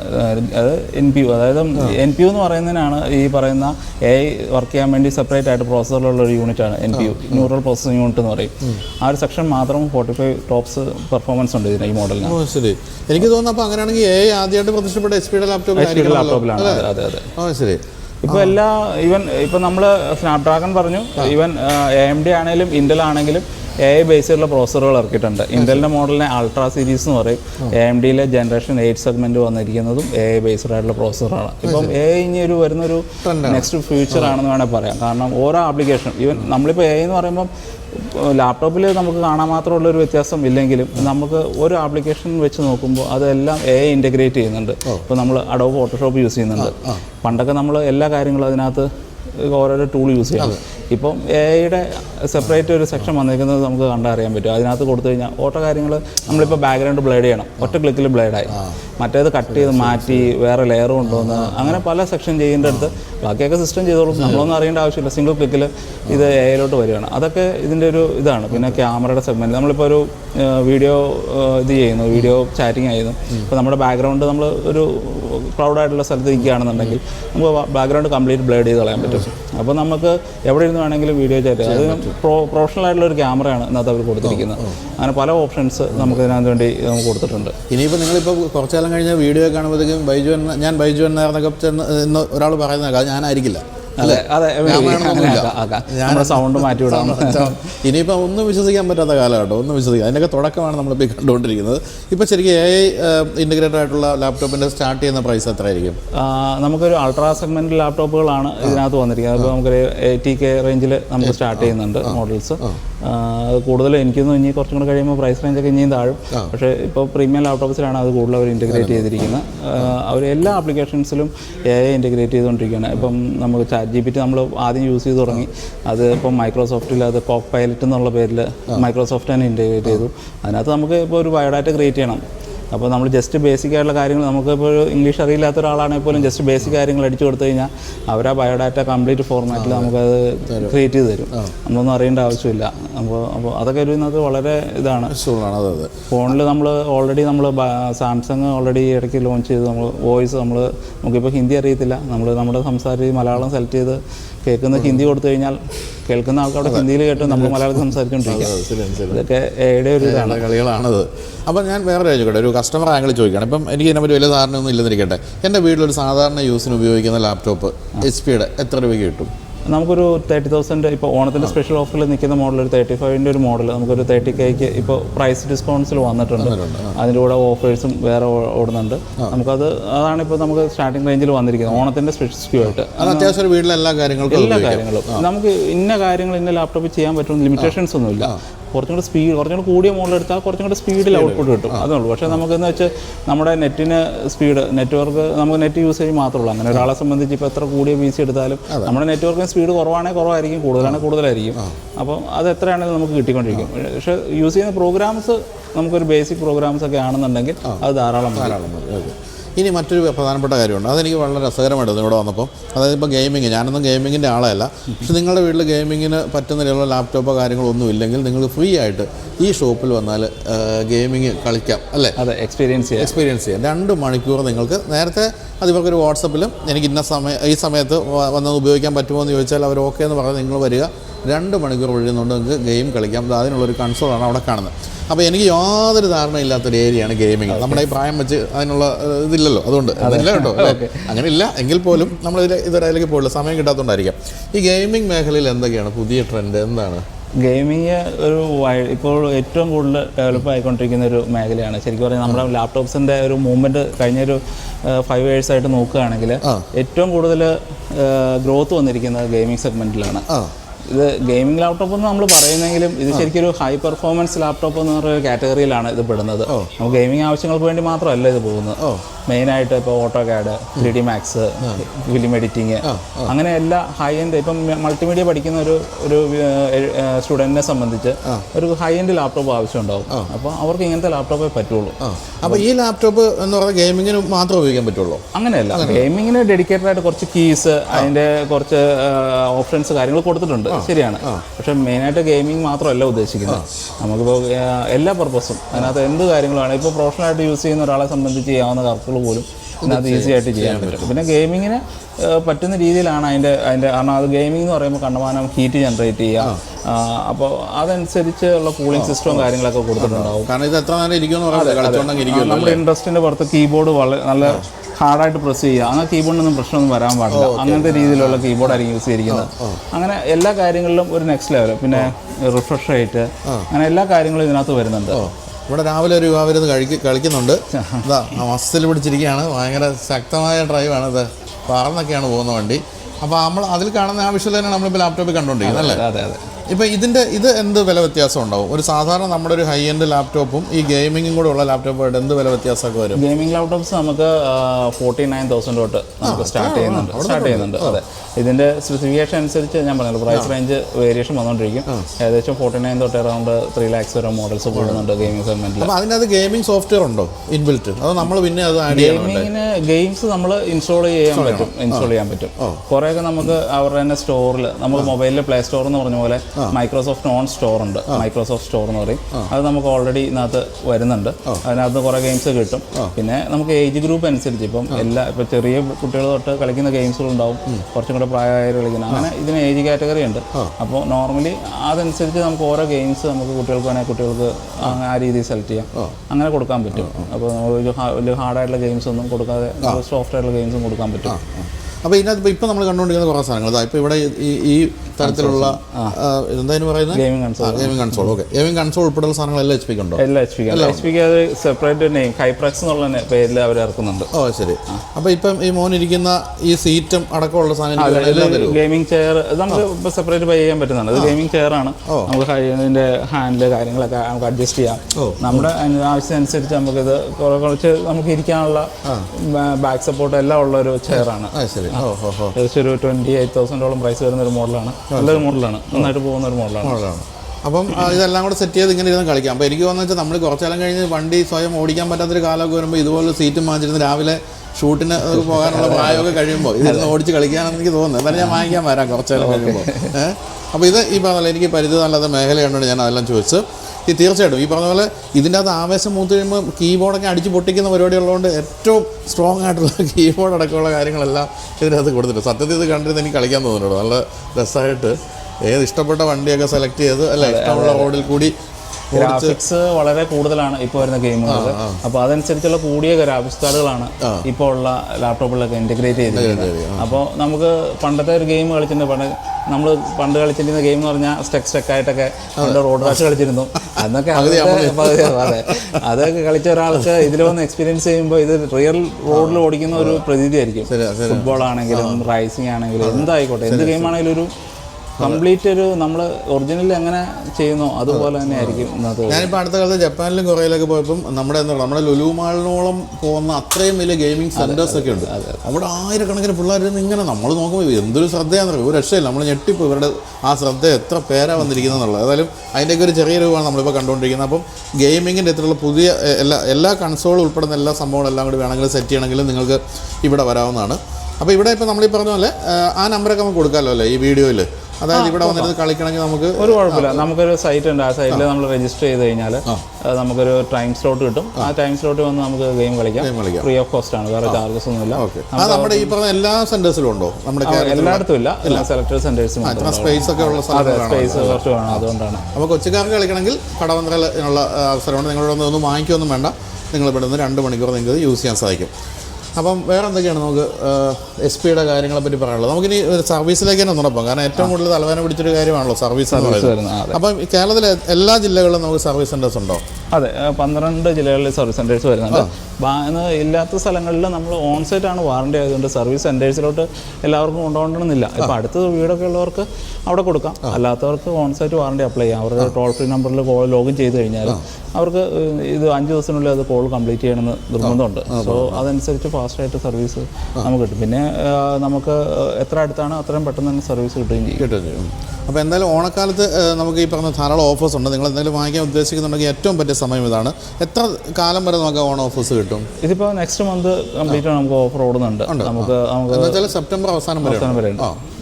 അത് എൻ പി യു അതായത് എൻ പി യു എന്ന് പറയുന്നതിനാണ് ഈ പറയുന്ന എ വർക്ക് ചെയ്യാൻ വേണ്ടി സെപ്പറേറ്റ് ആയിട്ട് പ്രോസസ്സറിലുള്ള ഒരു യൂണിറ്റാണ് N P U neural processing unit എന്ന് പറയും. ആ ഒരു സെക്ഷൻ മാത്രം ഫോർട്ടി ഫൈവ് ടോപ്സ് പെർഫോമൻസ് ഉണ്ട് ഇതിന് ഈ മോഡലിന് എനിക്ക് തോന്നുന്നു അപ്പോൾ അങ്ങനെയാണെങ്കിൽ എ ആദ്യമായിട്ട് പ്രത്യക്ഷപ്പെട്ട എച്ച് പിയുടെ ലാപ്ടോപ്പിലായിരിക്കും ലാപ്ടോപ്പിലാണ് അതെ അതെ ശരി. ഇപ്പോൾ എല്ലാ ഈവൻ ഇപ്പോൾ നമ്മൾ സ്നാപ്ഡ്രാഗൺ പറഞ്ഞു. ഈവൻ എ എം ഡി ആണെങ്കിലും ഇന്റൽ ആണെങ്കിലും എ ഐ ബേസ് ചെയ്തുള്ള പ്രോസറുകൾ ഇറക്കിയിട്ടുണ്ട്. ഇന്റലിന്റെ മോഡലിനെ അൾട്രാ സീരീസ് എന്ന് പറയും. എ എം ഡിയിലെ ജനറേഷൻ എയ്റ്റ് സെഗ്മെന്റ് വന്നിരിക്കുന്നതും എ ഐ ബേസ്ഡ് ആയിട്ടുള്ള പ്രോസറാണ് ഇപ്പം എ ഐ ഇനി ഒരു വരുന്നൊരു നെക്സ്റ്റ് ഫ്യൂച്ചർ ആണെന്ന് വേണമെങ്കിൽ പറയാം. കാരണം ഓരോ ആപ്ലിക്കേഷനും ഈവൻ നമ്മളിപ്പോൾ എ എന്ന് പറയുമ്പം ലാപ്ടോപ്പിൽ നമുക്ക് കാണാൻ മാത്രമുള്ള ഒരു വ്യത്യാസം ഇല്ലെങ്കിലും നമുക്ക് ഒരു ആപ്ലിക്കേഷൻ വെച്ച് നോക്കുമ്പോൾ അതെല്ലാം എ ഇന്റഗ്രേറ്റ് ഇന്റഗ്രേറ്റ് ചെയ്യുന്നുണ്ട്. ഇപ്പോൾ നമ്മൾ അഡോ ഫോട്ടോഷോപ്പ് യൂസ് ചെയ്യുന്നുണ്ട്. പണ്ടൊക്കെ നമ്മൾ എല്ലാ കാര്യങ്ങളും അതിനകത്ത് ഓരോരോ ടൂൾ യൂസ് ചെയ്യണം ഇപ്പം എ ഐയുടെ സെപ്പറേറ്റ് ഒരു സെക്ഷൻ വന്നിരിക്കുന്നത് നമുക്ക് കണ്ടറിയാൻ പറ്റും. അതിനകത്ത് കൊടുത്തു കഴിഞ്ഞാൽ ഓട്ടോ കാര്യങ്ങൾ നമ്മളിപ്പോൾ ബാക്ക്ഗ്രൗണ്ട് ബ്ലേഡ് ചെയ്യണം. ഒറ്റ ക്ലിക്കിൽ ബ്ലേഡായി മറ്റേത് കട്ട് ചെയ്ത് മാറ്റി വേറെ ലെയർ കൊണ്ടുവന്ന് അങ്ങനെ പല സെക്ഷൻ ചെയ്യേണ്ട അടുത്ത് ബാക്കിയൊക്കെ സിസ്റ്റം ചെയ്തോളും. നമ്മളൊന്നും അറിയേണ്ട ആവശ്യമില്ല. സിംഗിൾ ക്ലിക്കിൽ ഇത് എ ഐയിലോട്ട് വരികയാണ്. അതൊക്കെ ഇതിന്റെ ഒരു ഇതാണ്. പിന്നെ ക്യാമറയുടെ സെഗ്മെന്റ് നമ്മളിപ്പോൾ ഒരു വീഡിയോ ഇത് ചെയ്യുന്നു. വീഡിയോ ചാറ്റിംഗ് ആയിരുന്നു. ഇപ്പോൾ നമ്മുടെ ബാക്ക്ഗ്രൗണ്ട് നമ്മൾ ഒരു ക്രൗഡായിട്ടുള്ള സ്ഥലത്ത് നിൽക്കുകയാണെന്നുണ്ടെങ്കിൽ നമുക്ക് ബാക്ക്ഗ്രൗണ്ട് കംപ്ലീറ്റ് ബ്ലേഡ് ചെയ്ത് കളയാൻ പറ്റും. അപ്പോൾ നമുക്ക് എവിടെ ഇരുന്ന് വേണമെങ്കിലും വീഡിയോ ചെയ്ത് അത് പ്രോ പ്രൊഫഷണൽ ആയിട്ടുള്ള ഒരു ക്യാമറയാണ് ഇന്നത്തെ അവർ കൊടുത്തിരിക്കുന്നത്. അങ്ങനെ പല ഓപ്ഷൻസ് നമുക്ക് ഇതിനകത്ത് വേണ്ടി നമുക്ക് കൊടുത്തിട്ടുണ്ട്. ഇനിയിപ്പോൾ നിങ്ങളിപ്പോൾ കുറച്ചു കാലം കഴിഞ്ഞ വീഡിയോ കാണുമ്പോഴത്തേക്കും ബൈജു എന്ന ഞാൻ ബൈജു എന്നായിരുന്നൊക്കെ ചെന്ന് ഇന്ന് ഒരാൾ പറയുന്നേക്കാം അത് ഞാനായിരിക്കില്ല. അതെ. നമ്മുടെ സൗണ്ട് മാറ്റി വിടാം ഇനിയിപ്പോൾ ഒന്നും വിശ്വസിക്കാൻ പറ്റാത്ത കാലഘട്ടം ഒന്നും വിശ്വസിക്കാം അതിന്റെയൊക്കെ തുടക്കമാണ് നമ്മളിപ്പോൾ കണ്ടുകൊണ്ടിരിക്കുന്നത്. ഇപ്പോൾ ശരിക്കും എ ഐ ഇന്റഗ്രേറ്റഡ് ആയിട്ടുള്ള ലാപ്ടോപ്പിന്റെ സ്റ്റാർട്ട് ചെയ്യുന്ന പ്രൈസ് എത്രയായിരിക്കും? നമുക്കൊരു അൾട്രാ സെഗ്മെന്റ് ലാപ്ടോപ്പുകളാണ് ഇതിനകത്ത് വന്നിരിക്കുന്നത്. അപ്പോൾ നമുക്കൊരു എയ്റ്റി കെ റേഞ്ചിൽ നമുക്ക് സ്റ്റാർട്ട് ചെയ്യുന്നുണ്ട് മോഡൽസ് കൂടുതൽ എനിക്കൊന്നും ഇനി കുറച്ചും കൂടെ കഴിയുമ്പോൾ പ്രൈസ് റേഞ്ച് ഒക്കെ ഇനിയും താഴും. പക്ഷേ ഇപ്പോൾ പ്രീമിയം ലാപ്ടോപ്സിലാണ് അത് കൂടുതൽ അവർ ഇന്റഗ്രേറ്റ് ചെയ്തിരിക്കുന്നത്. അവർ എല്ലാ ആപ്ലിക്കേഷൻസിലും എ ഐ ഇന്റഗ്രേറ്റ് ചെയ്തുകൊണ്ടിരിക്കുകയാണ്. ഇപ്പം നമുക്ക് ചാറ്റ് ജി പി ടി നമ്മൾ ആദ്യം യൂസ് ചെയ്ത് തുടങ്ങി. അത് ഇപ്പം മൈക്രോസോഫ്റ്റിൽ അത് കോക്ക് പൈലറ്റ് എന്നുള്ള പേരിൽ മൈക്രോസോഫ്റ്റ് തന്നെ ഇന്റഗ്രേറ്റ് ചെയ്തു. അതിനകത്ത് നമുക്ക് ഇപ്പോൾ ഒരു ബയോഡാറ്റ ക്രിയേറ്റ് ചെയ്യണം. അപ്പോൾ നമ്മൾ ജസ്റ്റ് ബേസിക് ആയിട്ടുള്ള കാര്യങ്ങൾ നമുക്കിപ്പോൾ ഇംഗ്ലീഷ് അറിയില്ലാത്ത ഒരാളാണെങ്കിൽ പോലും ജസ്റ്റ് ബേസിക് കാര്യങ്ങൾ അടിച്ചു കൊടുത്തു കഴിഞ്ഞാൽ അവർ ആ ബയോഡാറ്റ കംപ്ലീറ്റ് ഫോർമാറ്റിൽ നമുക്കത് ക്രിയേറ്റ് ചെയ്ത് തരും. നമ്മളൊന്നും അറിയേണ്ട ആവശ്യമില്ല. അപ്പോൾ അപ്പോൾ അതൊക്കെ ഒരു ഇതിനകത്ത് വളരെ ഇതാണ്. ഫോണിൽ നമ്മൾ ഓൾറെഡി നമ്മൾ സാംസങ് ഓൾറെഡി ഇടയ്ക്ക് ലോഞ്ച് ചെയ്ത് നമ്മൾ വോയിസ് നമ്മൾ നമുക്കിപ്പോൾ ഹിന്ദി അറിയത്തില്ല. നമ്മൾ നമ്മുടെ സംസാരിച്ച് മലയാളം സെലക്ട് ചെയ്ത് കേൾക്കുന്ന ഹിന്ദി കൊടുത്തു കഴിഞ്ഞാൽ കേൾക്കുന്ന ആൾക്ക് അവിടെ ഹിന്ദിയിൽ കേട്ട് നമ്മൾ മലയാളത്തിൽ സംസാരിച്ചുകൊണ്ടിരിക്കുക ഇതൊക്കെ എയുടെ ഒരു കളികളാണത്. അപ്പോൾ ഞാൻ വേറെ ചോദിക്കട്ടെ? ഒരു കസ്റ്റമർ ആംഗിൾ ചോദിക്കുകയാണ്. ഇപ്പം എനിക്ക് ഇതിനെപ്പറ്റി വലിയ ധാരണയൊന്നും ഇല്ലെന്നിരിക്കട്ടെ. എന്റെ വീട്ടിലൊരു സാധാരണ യൂസിന് ഉപയോഗിക്കുന്ന ലാപ്ടോപ്പ് എച്ച് പിയുടെ എത്ര രൂപയ്ക്ക് കിട്ടും? നമുക്കൊരു തേർട്ടി തൗസൻഡ് ഇപ്പോൾ ഓണത്തിന്റെ സ്പെഷ്യൽ ഓഫറിൽ നിൽക്കുന്ന മോഡൽ ഒരു തേർട്ടി ഫൈവിന്റെ ഒരു മോഡൽ നമുക്കൊരു തേർട്ടി കെക്ക് ഇപ്പോൾ പ്രൈസ് ഡിസ്കൗണ്ട്സിൽ വന്നിട്ടുണ്ട്. അതിന്റെ കൂടെ ഓഫേഴ്സും വേറെ ഓടുന്നുണ്ട്. നമുക്കത് അതാണ് ഇപ്പോൾ നമുക്ക് സ്റ്റാർട്ടിംഗ് റേഞ്ചിൽ വന്നിരിക്കുന്നത്. ഓണത്തിന്റെ സ്പെഷ്യൽ ആയിട്ട്. അത് അത്യാവശ്യം വീട്ടിലെ എല്ലാ കാര്യങ്ങൾക്കും എല്ലാ കാര്യങ്ങളും. നമുക്ക് ഇന്ന കാര്യങ്ങൾ ഇന്ന ലാപ്ടോപ്പ് ചെയ്യാൻ പറ്റുന്ന ലിമിറ്റേഷൻസ് ഒന്നുമില്ല. കുറച്ചും കൂടെ സ്പീഡ് കുറച്ചും കൂടെ കൂടിയ മോഡൽ എടുത്താൽ കുറച്ചും കൂടെ സ്പീഡിൽ ഔട്ട്പുട്ട് കിട്ടും. അതേ ഉള്ളൂ. പക്ഷേ നമുക്കെന്ന് വെച്ച് നമ്മുടെ നെറ്റിന് സ്പീഡ് നെറ്റ്വർക്ക് നമുക്ക് നെറ്റ് യൂസേജ് മാത്രമേ ഉള്ളൂ. അങ്ങനെ ഒരാളെ സംബന്ധിച്ച് ഇപ്പോൾ എത്ര കൂടിയ പി സി എടുത്താലും നമ്മുടെ നെറ്റ്വർക്കിന് സ്പീഡ് കുറവാണെങ്കിൽ കുറവായിരിക്കും. കൂടുതലാണെങ്കിൽ കൂടുതലായിരിക്കും. അപ്പം അത് എത്രയാണെങ്കിലും നമുക്ക് കിട്ടിക്കൊണ്ടിരിക്കും. പക്ഷേ യൂസ് ചെയ്യുന്ന പ്രോഗ്രാംസ് നമുക്കൊരു ബേസിക് പ്രോഗ്രാംസ് ഒക്കെ ആണെന്നുണ്ടെങ്കിൽ അത് ധാരാളം ധാരാളം ഇനി മറ്റൊരു പ്രധാനപ്പെട്ട കാര്യമുണ്ട്. അതെനിക്ക് വളരെ രസകരമായിട്ട് ഇവിടെ വന്നപ്പോൾ അതായത് ഇപ്പോൾ ഗെയിമിങ് ഞാനൊന്നും ഗെയിമിങ്ങിന്റെ ആളല്ല. പക്ഷെ നിങ്ങളുടെ വീട്ടിൽ ഗെയിമിങ്ങിന് പറ്റുന്ന രീതിയിലുള്ള ലാപ്ടോപ്പോ കാര്യങ്ങളൊന്നും ഇല്ലെങ്കിൽ നിങ്ങൾ ഫ്രീ ആയിട്ട് ഈ ഷോപ്പിൽ വന്നാൽ ഗെയിമിങ് കളിക്കാം അല്ലേ? അതെ എക്സ്പീരിയൻസ് ചെയ്യാം. എക്സ്പീരിയൻസ് ചെയ്യാം. രണ്ട് മണിക്കൂർ നിങ്ങൾക്ക് നേരത്തെ അത് ഇവർക്കൊരു വാട്സപ്പിലും എനിക്ക് ഇന്ന സമയം ഈ സമയത്ത് വന്നത് ഉപയോഗിക്കാൻ പറ്റുമോ എന്ന് ചോദിച്ചാൽ അവർ ഓക്കെ എന്ന് പറഞ്ഞ് നിങ്ങൾ വരിക. രണ്ട് മണിക്കൂർ ഒഴിയുന്നുണ്ട് നിങ്ങൾക്ക് ഗെയിം കളിക്കാം. അത് അതിനുള്ളൊരു കൺസോളാണ് അവിടെ കാണുന്നത്. അപ്പോൾ എനിക്ക് യാതൊരു ധാരണയില്ലാത്തൊരു ഏരിയയാണ് ഗെയിമിംഗ് നമ്മുടെ ഈ പ്രായം വെച്ച് അതിനുള്ള ഇതില്ലല്ലോ. അതുകൊണ്ട് അതില്ല കേട്ടോ. അങ്ങനെ ഇല്ല എങ്കിൽ പോലും നമ്മൾ ഇതിൽ ഇതൊരതിലേക്ക് പോയില്ല. സമയം കിട്ടാത്തതുകൊണ്ടായിരിക്കാം ഈ ഗെയിമിംഗ് മേഖലയിൽ എന്തൊക്കെയാണ് പുതിയ ട്രെൻഡ് എന്താണ്? ഗെയിമിങ് ഒരു ഇപ്പോൾ ഏറ്റവും കൂടുതൽ ഡെവലപ്പ് ആയിക്കൊണ്ടിരിക്കുന്ന ഒരു മേഖലയാണ്. ശരിക്കും പറഞ്ഞാൽ നമ്മുടെ ലാപ്ടോപ്സിന്റെ ഒരു മൂവ്മെന്റ് കഴിഞ്ഞൊരു ഫൈവ് ഇയേഴ്സ് ആയിട്ട് നോക്കുകയാണെങ്കിൽ ഏറ്റവും കൂടുതൽ ഗ്രോത്ത് വന്നിരിക്കുന്നത് ഗെയിമിംഗ് സെഗ്മെന്റിലാണ് ഇത് ഗെയിമിംഗ് ലാപ്ടോപ്പ് എന്ന് നമ്മൾ പറയുന്നെങ്കിലും ഇത് ശരിക്കും ഒരു ഹൈ പെർഫോമൻസ് ലാപ്ടോപ്പ് എന്ന് പറയുന്ന കാറ്റഗറിയിലാണ് ഇത് പെടുന്നത്. നമുക്ക് ഗെയിമിംഗ് ആവശ്യങ്ങൾക്ക് വേണ്ടി മാത്രമല്ല ഇത് പോകുന്നത്. മെയിനായിട്ട് ഇപ്പോൾ auto CAD three D Max film editing അങ്ങനെ എല്ലാ ഹൈ എൻഡ് ഇപ്പം മൾട്ടിമീഡിയ പഠിക്കുന്ന ഒരു ഒരു സ്റ്റുഡന്റിനെ സംബന്ധിച്ച് ഒരു ഹൈ എൻഡ് ലാപ്ടോപ്പ് ആവശ്യമുണ്ടാവും അപ്പോൾ അവർക്ക് ഇങ്ങനത്തെ ലാപ്ടോപ്പേ പറ്റുള്ളൂ. അപ്പോൾ ഈ ലാപ്ടോപ്പ് എന്ന് പറഞ്ഞാൽ ഗെയിമിങ്ങിന് മാത്രം ഉപയോഗിക്കാൻ പറ്റുള്ളൂ? അങ്ങനെയല്ല. ഗെയിമിങ്ങിന് ഡെഡിക്കേറ്റഡ് ആയിട്ട് കുറച്ച് കീസ് അതിന്റെ കുറച്ച് ഓപ്ഷൻസ് കാര്യങ്ങൾ കൊടുത്തിട്ടുണ്ട്. ശരിയാണ്. പക്ഷെ മെയിനായിട്ട് ഗെയിമിംഗ് മാത്രമല്ല ഉദ്ദേശിക്കുന്നത്. നമുക്കിപ്പോൾ എല്ലാ പർപ്പസും അതിനകത്ത് എന്ത് കാര്യങ്ങളാണ് ഇപ്പോൾ പ്രൊഫഷണലായിട്ട് യൂസ് ചെയ്യുന്ന ഒരാളെ സംബന്ധിച്ച് ചെയ്യാവുന്ന വർക്കുകൾ പോലും ഇതിനകത്ത് ഈസി ആയിട്ട് ചെയ്യാൻ പറ്റും. പിന്നെ ഗെയിമിങ്ങിന് പറ്റുന്ന രീതിയിലാണ് അതിന്റെ അതിന്റെ കാരണം അത് ഗെയിമിംഗ് എന്ന് പറയുമ്പോൾ കണ്ടമാനം ഹീറ്റ് ജനറേറ്റ് ചെയ്യുക അപ്പോൾ അതനുസരിച്ച് ഉള്ള കൂളിംഗ് സിസ്റ്റവും കാര്യങ്ങളൊക്കെ കൊടുത്തിട്ടുണ്ടാവും. കാരണം ഇത് എത്ര നേരം നമ്മുടെ ഇൻട്രസ്റ്റിന്റെ പുറത്ത് കീബോർഡ് വളരെ നല്ല ഹാർഡായിട്ട് പ്രസ് ചെയ്യുക. അങ്ങനെ കീബോർഡിനൊന്നും പ്രശ്നമൊന്നും വരാൻ പാടില്ല. അങ്ങനത്തെ രീതിയിലുള്ള കീബോർഡായിരിക്കും യൂസ് ചെയ്തിരിക്കുന്നത്. അങ്ങനെ എല്ലാ കാര്യങ്ങളിലും ഒരു നെക്സ്റ്റ് ലെവൽ പിന്നെ റിഫ്രഷ് റേറ്റ് അങ്ങനെ എല്ലാ കാര്യങ്ങളും ഇതിനകത്ത് വരുന്നുണ്ട്. ഇവിടെ രാവിലെ ഒരു യുവാവിരുന്ന് കഴിക്ക് കളിക്കുന്നുണ്ട്. ഇതാ മസ്തിൽ പിടിച്ചിരിക്കുകയാണ്. ഭയങ്കര ശക്തമായ ഡ്രൈവാണ് ഇത്. പാർന്നൊക്കെയാണ് പോകുന്ന വണ്ടി. അപ്പോൾ നമ്മൾ അതിൽ കാണുന്ന ആ വിഷയം തന്നെയാണ് നമ്മളിപ്പോൾ ലാപ്ടോപ്പിൽ കണ്ടുകൊണ്ടിരിക്കുന്നത് അല്ലേ? അതെ അതെ. ഇപ്പോൾ ഇതിന്റെ ഇത് എന്ത് വില വ്യത്യാസം ഉണ്ടാവും? ഒരു സാധാരണ നമ്മുടെ ഒരു ഹൈ എൻഡ് ലാപ്ടോപ്പും ഈ ഗെയിമിങ്ങും കൂടെ ഉള്ള ലാപ്ടോപ്പായിട്ട് എന്ത് വില വ്യത്യാസമൊക്കെ വരും? ഗെയിമിംഗ് ലാപ്ടോപ്സ് നമുക്ക് ഫോർട്ടി നയൻ തൗസൻഡ് തൊട്ട് നമുക്ക് സ്റ്റാർട്ട് ചെയ്യുന്നുണ്ട്. സ്റ്റാർട്ട് ചെയ്യുന്നുണ്ട്. അതെ. ഇതിന്റെ സ്പെസിഫിക്കേഷൻ അനുസരിച്ച് ഞാൻ പറഞ്ഞല്ലോ പ്രൈസ് റേഞ്ച് വേരിയേഷൻ വന്നുകൊണ്ടിരിക്കും ഏകദേശം ഫോർട്ടി നയൻ തൊട്ട് അറൗണ്ട് ത്രീ ലാക്സ് വരെ മോഡൽസ് കൂടുന്നുണ്ട് ഗെയിമിംഗ് സെഗ്മെന്റിൽ അതിനകത്ത് ഗെയിമിംഗ് സോഫ്റ്റ്വെയർ ഉണ്ടോ? ഇൻബിൽറ്റ് അത് നമ്മൾ പിന്നെ അത് ഗെയിമിങ്ങിന് ഗെയിംസ് നമ്മൾ ഇൻസ്റ്റാൾ ചെയ്യാൻ പറ്റും ഇൻസ്റ്റാൾ ചെയ്യാൻ പറ്റും. കുറേയൊക്കെ നമുക്ക് അവരുടെ തന്നെ സ്റ്റോറിൽ നമ്മൾ മൊബൈലിലെ പ്ലേ സ്റ്റോർ എന്ന് പറഞ്ഞ പോലെ മൈക്രോസോഫ്റ്റ് ഓൺ സ്റ്റോർ ഉണ്ട്. മൈക്രോസോഫ്റ്റ് സ്റ്റോർ എന്ന് പറയും. അത് നമുക്ക് ഓൾറെഡി ഇതിനകത്ത് വരുന്നുണ്ട്. അതിനകത്ത് കുറേ ഗെയിംസ് കിട്ടും. പിന്നെ നമുക്ക് ഏജ് ഗ്രൂപ്പ് അനുസരിച്ച് ഇപ്പം എല്ലാ ഇപ്പം ചെറിയ കുട്ടികൾ തൊട്ട് കളിക്കുന്ന ഗെയിംസുകൾ ഉണ്ടാവും കുറച്ചും കൂടെ പ്രായമായവർ കളിക്കുന്നത് അങ്ങനെ ഇതിന് ഏജ് കാറ്റഗറി ഉണ്ട്. അപ്പോൾ നോർമലി അതനുസരിച്ച് നമുക്ക് ഓരോ ഗെയിംസ് നമുക്ക് കുട്ടികൾക്ക് വേണമെങ്കിൽ കുട്ടികൾക്ക് ആ- രീതിയിൽ സെലക്ട് ചെയ്യാം. അങ്ങനെ കൊടുക്കാൻ പറ്റും. അപ്പോൾ നമ്മൾ വലിയ ഹാർഡായിട്ടുള്ള ഗെയിംസ് ഒന്നും കൊടുക്കാതെ സോഫ്റ്റ് ആയിട്ടുള്ള ഗെയിംസും കൊടുക്കാൻ പറ്റും. അപ്പോൾ ഇതിനകത്ത് ഇപ്പോൾ നമ്മൾ കണ്ടുകൊണ്ടിരിക്കുന്ന കുറേ സാധനങ്ങൾ. അതാ ഇപ്പോൾ ഇവിടെ ഈ ഈ തരത്തിലുള്ള എന്തായാലും പറയുന്നത്? Gaming console gaming console okay gaming console ഉൾപ്പെടെയുള്ള സാധനങ്ങളെല്ലാം എച്ച് പിക്ക് ഉണ്ടോ? എല്ലാ എച്ച് പിക്ക് എച്ച് പിക്ക് അത് സെപ്പറേറ്റ് നെയിം ഹൈപ്രക്സ് എന്നുള്ള പേരിൽ അവർ ഇറക്കുന്നുണ്ട്. ഓ ശരി. അപ്പോൾ ഇപ്പം ഈ മോൻ ഇരിക്കുന്ന ഈ സീറ്റും അടക്കമുള്ള സാധനം എല്ലാം ഗെയിമിംഗ് ചെയർ നമുക്ക് ഇപ്പോൾ സെപ്പറേറ്റ് ബൈ ചെയ്യാൻ പറ്റുന്നുണ്ട് അത് ഗെയിമിംഗ് ചെയർ ആണ്. നമുക്ക് അതിന്റെ ഹാൻഡിൽ കാര്യങ്ങളൊക്കെ നമുക്ക് അഡ്ജസ്റ്റ് ചെയ്യാം. നമ്മുടെ ആവശ്യത്തിനനുസരിച്ച് ആവശ്യമനുസരിച്ച് നമുക്കിത് കുറെ കുറച്ച് നമുക്ക് ഇരിക്കാനുള്ള ബാക്ക് സപ്പോർട്ട് എല്ലാം ഉള്ള ഒരു ചെയറാണ് ശരി. ഏകദേശം ഒരു എയ്റ്റ് തൗസൻഡോളം പ്രൈസ് വരുന്ന ഒരു മോഡലാണ് നല്ലൊരു മോഡലാണ് നന്നായിട്ട് പോകുന്ന ഒരു മോഡലാണ് മോഡലാണ് അപ്പം ഇതെല്ലാം കൂടെ സെറ്റ് ചെയ്ത് ഇങ്ങനെ ഇരുന്ന് കളിക്കാം. അപ്പോൾ എനിക്ക് തോന്നുന്നത് വെച്ചാൽ നമ്മൾ കുറച്ചാലും കഴിഞ്ഞ് വണ്ടി സ്വയം ഓടിക്കാൻ പറ്റാത്തൊരു കാലമൊക്കെ വരുമ്പോൾ ഇതുപോലെ സീറ്റും വാങ്ങിച്ചിരുന്ന് രാവിലെ ഷൂട്ടിന് പോകാനുള്ള പ്രായമൊക്കെ കഴിയുമ്പോൾ ഇതിരുന്ന് ഓടിച്ച് കളിക്കാനെന്ന് എനിക്ക് തോന്നുന്നത് എന്നാലും ഞാൻ വാങ്ങിക്കാൻ വരാം കുറച്ചാലും കഴിയുമ്പോൾ അപ്പോൾ ഇത് ഈ പറഞ്ഞാൽ എനിക്ക് എനിക്ക് പരിചിതമല്ലാത്ത മേഖല കണ്ടുകൊണ്ട് ഞാൻ അതെല്ലാം ചോദിച്ചു. ഈ തീർച്ചയായിട്ടും. ഈ പറഞ്ഞ പോലെ ഇതിന്റെ അകത്ത് ആവേശം മൂത്ത് കഴിയുമ്പോൾ കീബോർഡൊക്കെ അടിച്ച് പൊട്ടിക്കുന്ന പരിപാടി ഉള്ളതുകൊണ്ട് ഏറ്റവും സ്ട്രോങ് ആയിട്ടുള്ള കീബോർഡ് അടക്കമുള്ള കാര്യങ്ങളെല്ലാം ഇതിനകത്ത് കൊടുത്തിട്ടുണ്ട്. സത്യത്തിൽ ഇത് കണ്ടിരുന്ന് എനിക്ക് കളിക്കാൻ തോന്നുന്നുണ്ട്. നല്ല രസമായിട്ട്. ഏത് ഇഷ്ടപ്പെട്ട വണ്ടിയൊക്കെ സെലക്ട് ചെയ്ത് അല്ല ഇഷ്ടമുള്ള റോഡിൽ കൂടി ഗ്രാഫിക്സ് വളരെ കൂടുതലാണ് ഇപ്പോൾ വരുന്ന ഗെയിമുകൾ അപ്പോൾ അതനുസരിച്ചുള്ള കൂടിയ ഗ്രാഫിക്സ് കാർഡുകളാണ് ഇപ്പോൾ ഉള്ള ലാപ്ടോപ്പിലൊക്കെ ഇന്റഗ്രേറ്റ് ചെയ്തിരിക്കുന്നത്. അപ്പോൾ നമുക്ക് പണ്ടത്തെ ഒരു ഗെയിം കളിച്ചിട്ടുണ്ട് പണ്ട് നമ്മൾ പണ്ട് കളിച്ചിരുന്ന ഗെയിം എന്ന് പറഞ്ഞാൽ സ്റ്റെക് സ്റ്റെക്കായിട്ടൊക്കെ പണ്ട് റോഡ് റാഷ് കളിച്ചിരുന്നു. അന്നൊക്കെ അതൊക്കെ അതെ. അതൊക്കെ കളിച്ച ഒരാൾക്ക് ഇതിൽ വന്ന് എക്സ്പീരിയൻസ് ചെയ്യുമ്പോൾ ഇത് റിയൽ റോഡിൽ ഓടിക്കുന്ന ഒരു പ്രതീതി ആയിരിക്കും ശരി ശരി ഫുട്ബോൾ ആണെങ്കിലും റൈസിംഗ് ആണെങ്കിലും എന്തായിക്കോട്ടെ എന്ത് ഗെയിം ആണെങ്കിലും ഒരു കംപ്ലീറ്റ് ഒരു നമ്മൾ ഒറിജിനൽ എങ്ങനെ ചെയ്യുന്നോ അതുപോലെ തന്നെ ആയിരിക്കും ഇന്നത്തെ ഞാനിപ്പോൾ അടുത്ത കാലത്ത് ജപ്പാനിലും കൊറിയയിലൊക്കെ പോയപ്പോൾ നമ്മുടെ എന്താ നമ്മുടെ ലുലുമാളിനോളം പോകുന്ന അത്രയും വലിയ ഗെയിമിംഗ് സെന്റേഴ്സ് ഒക്കെ ഉണ്ട്. അവിടെ ആയിരക്കണക്കിന് പിള്ളേർ ഇരുന്ന് ഇങ്ങനെ നമ്മൾ നോക്കുമ്പോൾ എന്തൊരു ശ്രദ്ധയാണെന്ന് ഒരു രക്ഷയില്ല. നമ്മൾ ഞെട്ടിപ്പോൾ ഇവരുടെ ആ ശ്രദ്ധ എത്ര പേരാ വന്നിരിക്കുന്നത് എന്നുള്ളത്. ഏതായാലും അതിന്റെയൊക്കെ ഒരു ചെറിയ രൂപമാണ് നമ്മളിപ്പോൾ കണ്ടുകൊണ്ടിരിക്കുന്നത്. അപ്പം ഗെയിമിങ്ങിന്റെ ഇത്തരത്തിലുള്ള പുതിയ എല്ലാ എല്ലാ കൺസോളും ഉൾപ്പെടുന്ന എല്ലാ സംഭവങ്ങളും എല്ലാം കൂടി വേണമെങ്കിൽ സെറ്റ് ചെയ്യണമെങ്കിലും നിങ്ങൾക്ക് ഇവിടെ വരാവുന്നതാണ്. അപ്പോൾ ഇവിടെ ഇപ്പോൾ നമ്മൾ ഈ പറഞ്ഞ പോലെ ആ നമ്പറൊക്കെ നമുക്ക് കൊടുക്കാമല്ലോ അല്ലേ ഈ വീഡിയോയിൽ അതായത് ഇവിടെ വന്നിരുന്ന് കളിക്കണമെങ്കിൽ നമുക്ക് ഒരു കുഴപ്പമില്ല. നമുക്കൊരു സൈറ്റ് ഉണ്ട്. ആ സൈറ്റിൽ നമ്മൾ രജിസ്റ്റർ ചെയ്ത് കഴിഞ്ഞാൽ നമുക്കൊരു ടൈം സ്ലോട്ട് കിട്ടും. ആ. ടൈം സ്ലോട്ടിൽ വന്ന് നമുക്ക് ഗെയിം കളിക്കാം. ഫ്രീ ഓഫ് കോസ്റ്റ് ആണ്. വേറെ ചാർജസ് ഒന്നും ഇല്ല നമ്മുടെ ഈ പറഞ്ഞ എല്ലാ സെന്റേഴ്സിലും ഉണ്ടോ? നമ്മുടെ എല്ലായിടത്തും ഇല്ല. സെലക്ടർ സെന്റേഴ്സ് സ്പേസ് ഒക്കെ ഉള്ള സ്പേസ് കുറച്ച് വേണം. അതുകൊണ്ടാണ്. അപ്പോൾ കൊച്ചുകാർക്ക് കളിക്കണമെങ്കിൽ കടവന്ത്രയിലുള്ള അവസരമാണ് നിങ്ങളോട് ഒന്ന് വാങ്ങിക്കൊന്നും വേണ്ട. നിങ്ങൾ ഇവിടെ നിന്ന് രണ്ട് മണിക്കൂർ നിങ്ങൾക്ക് യൂസ് ചെയ്യാൻ സാധിക്കും. അപ്പം വേറെ എന്തൊക്കെയാണ് നമുക്ക് എസ് പിയുടെ കാര്യങ്ങളെ പറ്റി പറയാനുള്ളത്? നമുക്കിനി സർവീസിലേക്ക് തന്നെ നടപ്പാം കാരണം ഏറ്റവും കൂടുതൽ തലവേദന പിടിച്ചൊരു കാര്യമാണല്ലോ സർവീസ് എന്ന് പറയുന്നത്. അപ്പം കേരളത്തിലെ എല്ലാ ജില്ലകളിലും നമുക്ക് സർവീസ് സെന്റേഴ്സ് ഉണ്ടോ? അതെ പന്ത്രണ്ട് ജില്ലകളിൽ സർവീസ് സെന്റേഴ്സ് വരുന്നുണ്ട്. ഇല്ലാത്ത സ്ഥലങ്ങളിൽ നമ്മൾ ഓൺസൈറ്റ് ആണ് വാറണ്ടി ആയതുകൊണ്ട് സർവീസ് സെന്റേഴ്സിലോട്ട് എല്ലാവർക്കും കൊണ്ടുപോകണമെന്നില്ല. ഇപ്പം അടുത്ത വീടൊക്കെ ഉള്ളവർക്ക് അവിടെ കൊടുക്കാം. അല്ലാത്തവർക്ക് ഓൺസൈറ്റ് വാറണ്ടി അപ്ലൈ ചെയ്യാം. അവരുടെ ടോൾ ഫ്രീ നമ്പറിൽ കോൾ ലോഗിൻ ചെയ്ത് കഴിഞ്ഞാൽ അവർക്ക് ഇത് അഞ്ച് ദിവസത്തിനുള്ളിൽ അത് കോൾ കംപ്ലീറ്റ് ചെയ്യണമെന്ന് നിർബന്ധമുണ്ട്. സോ അതനുസരിച്ച് ഫാസ്റ്റായിട്ട് സർവീസ് നമുക്ക് കിട്ടും. പിന്നെ നമുക്ക് എത്ര അടുത്താണ് അത്രയും പെട്ടെന്ന് തന്നെ സർവീസ് കിട്ടുകയും ചെയ്യും. അപ്പോൾ എന്തായാലും ഓണക്കാലത്ത് നമുക്ക് ഈ പറഞ്ഞ ധാരാളം ഓഫേഴ്സ് ഉണ്ട്. നിങ്ങൾ എന്തെങ്കിലും വാങ്ങിക്കാൻ ഉദ്ദേശിക്കുന്നുണ്ടെങ്കിൽ ഏറ്റവും പറ്റിയ സമയം ഇതാണ്. എത്ര കാലം വരെ നമുക്ക് ഓൺ ഓഫേഴ്സ് കിട്ടും? ഇതിപ്പോൾ നെക്സ്റ്റ് മന്ത് കംപ്ലീറ്റ് നമുക്ക് ഓഫർ ഓടുന്നുണ്ട്. നമുക്ക് നമുക്ക് സെപ്റ്റംബർ അവസാനം വരെ അവസാനം വരെ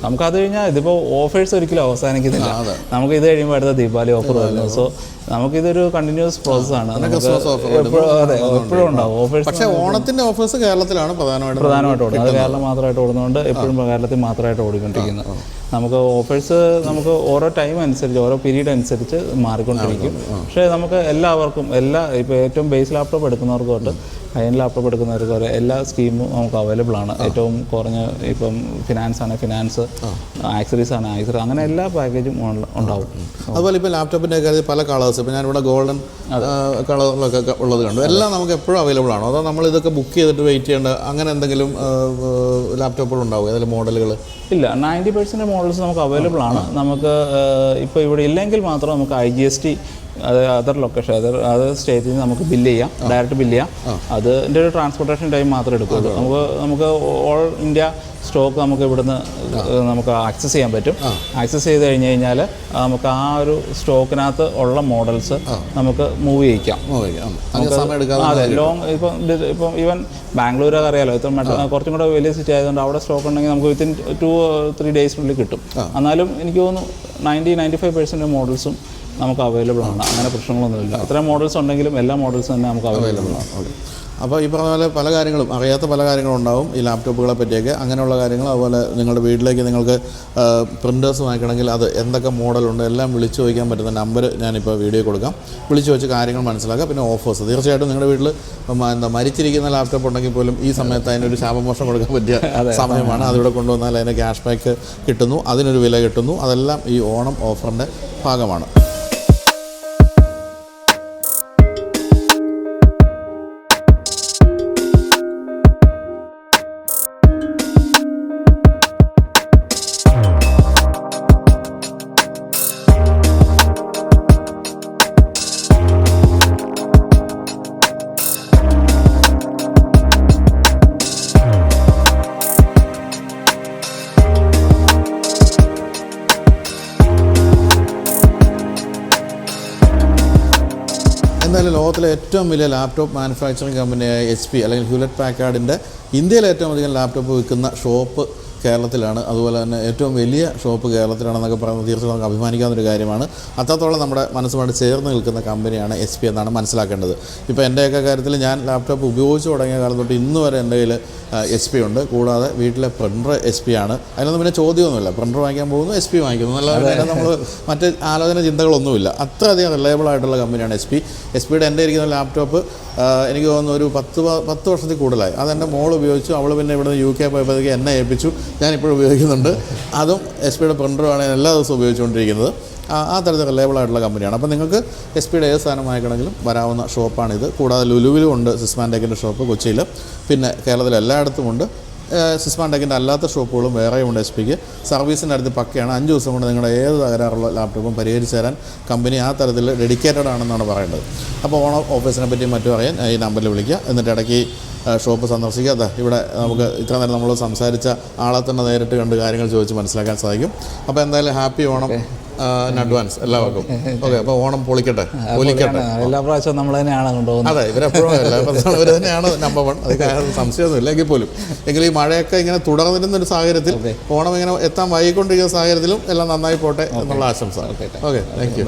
നമുക്ക് അത് കഴിഞ്ഞാൽ ഇതിപ്പോൾ ഓഫേഴ്സ് ഒരിക്കലും അവസാനിക്കുന്നില്ല. നമുക്ക് ഇത് കഴിയുമ്പോൾ അടുത്ത ദീപാവലി ഓഫർ വരുന്നു സോ നമുക്കിതൊരു കണ്ടിന്യൂസ് പ്രോസസ് ആണ്. എപ്പോഴും അതെ എപ്പോഴും ഉണ്ടാവും. ഓഫേഴ്സ് പക്ഷേ ഓണത്തിന്റെ ഓഫേഴ്സ് കേരളത്തിലാണ് പ്രധാനമായിട്ടും പ്രധാനമായിട്ട് ഓടുന്നത്. അത് കേരളം മാത്രമായിട്ട് ഓടുന്നതുകൊണ്ട് എപ്പോഴും കേരളത്തിൽ മാത്രമായിട്ട് ഓടിക്കൊണ്ടിരിക്കുന്നത്. നമുക്ക് ഓഫേഴ്സ് നമുക്ക് ഓരോ ടൈം അനുസരിച്ച് ഓരോ പീരീഡ് അനുസരിച്ച് മാറിക്കൊണ്ടിരിക്കും. പക്ഷേ നമുക്ക് എല്ലാവർക്കും എല്ലാ ഇപ്പോൾ ഏറ്റവും ബേസ് ലാപ്ടോപ്പ് എടുക്കുന്നവർക്ക് തൊട്ട് ഹൈ ലാപ്ടോപ്പ് എടുക്കുന്നവർക്ക് വരെ എല്ലാ സ്കീമും നമുക്ക് അവൈലബിൾ ആണ്. ഏറ്റവും കുറഞ്ഞ ഇപ്പം ഫിനാൻസ് ആണ് ഫിനാൻസ് ആക്സറീസ് ആണ് ആക്സറി അങ്ങനെ എല്ലാ പാക്കേജും ഉണ്ടാവും. അതുപോലെ ഇപ്പോൾ ലാപ്ടോപ്പിന്റെ കാര്യത്തിൽ പല കളേഴ്സ് ഇപ്പോൾ ഞാനിവിടെ ഗോൾഡൻ കളറിലൊക്കെ ഉള്ളത് കണ്ടു. എല്ലാം നമുക്ക് എപ്പോഴും അവൈലബിൾ ആണോ. അതോ നമ്മൾ ഇതൊക്കെ ബുക്ക് ചെയ്തിട്ട് വെയിറ്റ് ചെയ്യേണ്ട അങ്ങനെ എന്തെങ്കിലും ലാപ്ടോപ്പുകൾ ഉണ്ടാവും ഏതെങ്കിലും മോഡലുകൾ ഇല്ല നയന്റി പെർസെന്റ് മോഡൽസ് നമുക്ക് അവൈലബിൾ ആണ്. നമുക്ക് ഇപ്പോൾ ഇവിടെ ഇല്ലെങ്കിൽ മാത്രം നമുക്ക് ഐ ജി എസ് ടി അത് അതർ ലൊക്കേഷൻ അതർ അതർ സ്റ്റേറ്റിൽ നിന്ന് നമുക്ക് ബില്ല് ചെയ്യാം ഡയറക്റ്റ് ബില്ല് ചെയ്യാം. അതിന്റെ ഒരു ട്രാൻസ്പോർട്ടേഷൻ ടൈം മാത്രമേ എടുക്കുള്ളൂ. നമുക്ക് നമുക്ക് ഓൾ ഇന്ത്യ സ്റ്റോക്ക് നമുക്ക് ഇവിടുന്ന് നമുക്ക് ആക്സസ് ചെയ്യാൻ പറ്റും. ആക്സസ് ചെയ്ത് കഴിഞ്ഞ് കഴിഞ്ഞാൽ നമുക്ക് ആ ഒരു സ്റ്റോക്കിനകത്ത് ഉള്ള മോഡൽസ് നമുക്ക് മൂവ് ചെയ്യിക്കാം. അതെ ലോങ് ഇപ്പം ഇപ്പം ഈവൻ ബാംഗ്ലൂരൊക്കെ അറിയാലോ ഇത്ര കുറച്ചും കൂടെ വലിയ സിറ്റി ആയതുകൊണ്ട് അവിടെ സ്റ്റോക്ക് ഉണ്ടെങ്കിൽ നമുക്ക് വിത്തിൻ ടു ത്രീ ഡേയ്സിനുള്ളിൽ കിട്ടും. എന്നാലും എനിക്ക് തോന്നുന്നു നയന്റി നയന്റി ഫൈവ് പെർസെന്റ് മോഡൽസും നമുക്ക് അവൈലബിൾ ആണ്. അങ്ങനെ പ്രശ്നങ്ങളൊന്നുമില്ല. അത്രയും മോഡൽസ് ഉണ്ടെങ്കിലും എല്ലാ മോഡൽസും തന്നെ നമുക്ക് അവൈലബിൾ ആണ്. ഓക്കെ അപ്പോൾ ഈ പറഞ്ഞ പോലെ പല കാര്യങ്ങളും അറിയാത്ത പല കാര്യങ്ങളും ഉണ്ടാവും ഈ ലാപ്ടോപ്പുകളെ പറ്റിയൊക്കെ. അങ്ങനെയുള്ള കാര്യങ്ങൾ അതുപോലെ നിങ്ങളുടെ വീട്ടിലേക്ക് നിങ്ങൾക്ക് പ്രിന്റേഴ്സ് വാങ്ങിക്കണമെങ്കിൽ അത് എന്തൊക്കെ മോഡലുണ്ട് എല്ലാം വിളിച്ചു ചോദിക്കാൻ പറ്റുന്ന നമ്പർ ഞാനിപ്പോൾ വീഡിയോ കൊടുക്കാം. വിളിച്ചു വെച്ച് കാര്യങ്ങൾ മനസ്സിലാക്കുക പിന്നെ ഓഫേഴ്സ് തീർച്ചയായിട്ടും നിങ്ങളുടെ വീട്ടിൽ എന്താ മരിച്ചിരിക്കുന്ന ലാപ്ടോപ്പ് ഉണ്ടെങ്കിൽ പോലും ഈ സമയത്ത് അതിനൊരു ശാപമോഷം കൊടുക്കാൻ പറ്റിയ സമയമാണ്. അതിവിടെ കൊണ്ടുവന്നാൽ അതിന് ക്യാഷ് ബാക്ക് കിട്ടുന്നു അതിനൊരു വില കിട്ടുന്നു. അതെല്ലാം ഈ ഓണം ഓഫറിന്റെ ഭാഗമാണ്. ലോകത്തിലെ ഏറ്റവും വലിയ ലാപ്ടോപ്പ് മാനുഫാക്ചറിങ് കമ്പനിയായ എച്ച് പി അല്ലെങ്കിൽ ഹ്യൂലറ്റ് പാക്കാർഡിന്റെ ഇന്ത്യയിലെ ഏറ്റവും അധികം ലാപ്ടോപ്പ് വിൽക്കുന്ന ഷോപ്പ് കേരളത്തിലാണ്. അതുപോലെ തന്നെ ഏറ്റവും വലിയ ഷോപ്പ് കേരളത്തിലാണെന്നൊക്കെ പറയുന്നത് തീർച്ചയായും നമുക്ക് അഭിമാനിക്കാവുന്ന ഒരു കാര്യമാണ്. അത്രത്തോളം നമ്മുടെ മനസ്സുമായിട്ട് ചേർന്ന് നിൽക്കുന്ന കമ്പനിയാണ് എച്ച് പി എന്നാണ് മനസ്സിലാക്കേണ്ടത്. ഇപ്പോൾ എന്റെയൊക്കെ കാര്യത്തിൽ ഞാൻ ലാപ്ടോപ്പ് ഉപയോഗിച്ച് തുടങ്ങിയ കാലം തൊട്ട് ഇന്ന് വരെ എന്റെ കയ്യിൽ എച്ച് പി ഉണ്ട്. കൂടാതെ വീട്ടിലെ പ്രിന്റർ എച്ച് പി ആണ്. അതിനൊന്നും പിന്നെ ചോദ്യമൊന്നുമില്ല. പ്രിന്റർ വാങ്ങിക്കാൻ പോകുന്നു എച്ച് പി വാങ്ങിക്കുന്നു. നല്ല നമ്മൾ മറ്റ് ആലോചന ചിന്തകളൊന്നുമില്ല. അത്രയധികം റിലയബിൾ ആയിട്ടുള്ള കമ്പനിയാണ് എച്ച് പി. എച്ച് പിയുടെ എന്റെ ഇരിക്കുന്ന ലാപ്ടോപ്പ് എനിക്ക് തോന്നുന്നു ഒരു പത്ത് പത്ത് വർഷത്തിൽ കൂടുതലായി. അതെന്റെ മോൾ ഉപയോഗിച്ചു. അവൾ പിന്നെ ഇവിടുന്ന് യു കെ പോയപ്പോഴത്തേക്ക് എന്നെ ഏൽപ്പിച്ചു. ഞാനിപ്പോഴും ഉപയോഗിക്കുന്നുണ്ട്. അതും എസ് പിയുടെ പ്രിന്ററുമാണ് ഞാൻ എല്ലാ ദിവസവും ഉപയോഗിച്ചുകൊണ്ടിരിക്കുന്നത്. ആ തരത്തിൽ റിലയബിൾ ആയിട്ടുള്ള കമ്പനിയാണ് അപ്പോൾ നിങ്ങൾക്ക് എസ് പിയുടെ ഏത് സാധനം വരാവുന്ന ഷോപ്പാണിത് കൂടാതെ ലുലുവിലും ഉണ്ട് സിസ്മാൻ ടെക്കിന്റെ ഷോപ്പ് കൊച്ചിയിൽ പിന്നെ കേരളത്തിൽ എല്ലായിടത്തും ഉണ്ട്. സിസ്മാൻ ടെക്കിന്റെ അല്ലാത്ത ഷോപ്പുകളും വേറെയും ഉണ്ട് എസ് പിക്ക് സർവീസിന്റെ അടുത്ത് പക്കയാണ്. അഞ്ച് ദിവസം കൊണ്ട് നിങ്ങളുടെ ഏത് തകരാറുള്ള ലാപ്ടോപ്പും പരിഹരിച്ചു തരാൻ കമ്പനി ആ തരത്തിൽ ഡെഡിക്കേറ്റഡ് ആണെന്നാണ് പറയേണ്ടത്. അപ്പോൾ ഓണ ഓഫീസിനെ പറ്റി മറ്റും അറിയാൻ ഈ നമ്പറിൽ വിളിക്കുക. എന്നിട്ട് ഇടയ്ക്ക് ഷോപ്പ് സന്ദർശിക്കുക ഇവിടെ നമുക്ക് ഇത്ര നേരം നമ്മൾ സംസാരിച്ച ആളെ തന്നെ നേരിട്ട് കണ്ട് കാര്യങ്ങൾ ചോദിച്ച് മനസ്സിലാക്കാൻ സാധിക്കും. അപ്പോൾ എന്തായാലും ഹാപ്പി ഓണം അഡ്വാൻസ് എല്ലാവർക്കും. ഓക്കെ അപ്പോൾ ഓണം പൊളിക്കട്ടെ പൊലിക്കട്ടെ. എല്ലാ പ്രാവശ്യവും നമ്മൾ തന്നെയാണ് കൊണ്ടുപോകുന്നത്. അതെ ഇവരെപ്പോഴും ഇവർ തന്നെയാണ് നമ്പർ വൺ അത് സംശയമൊന്നുമില്ല എങ്കിൽ പോലും. എങ്കിൽ ഈ മഴയൊക്കെ ഇങ്ങനെ തുടർന്നിരുന്ന ഒരു സാഹചര്യത്തിൽ ഓണം ഇങ്ങനെ എത്താൻ വൈകിക്കൊണ്ടിരിക്കുന്ന സാഹചര്യത്തിലും എല്ലാം നന്നായി പോട്ടെ എന്നുള്ള ആശംസ. ഓക്കെ. Thank you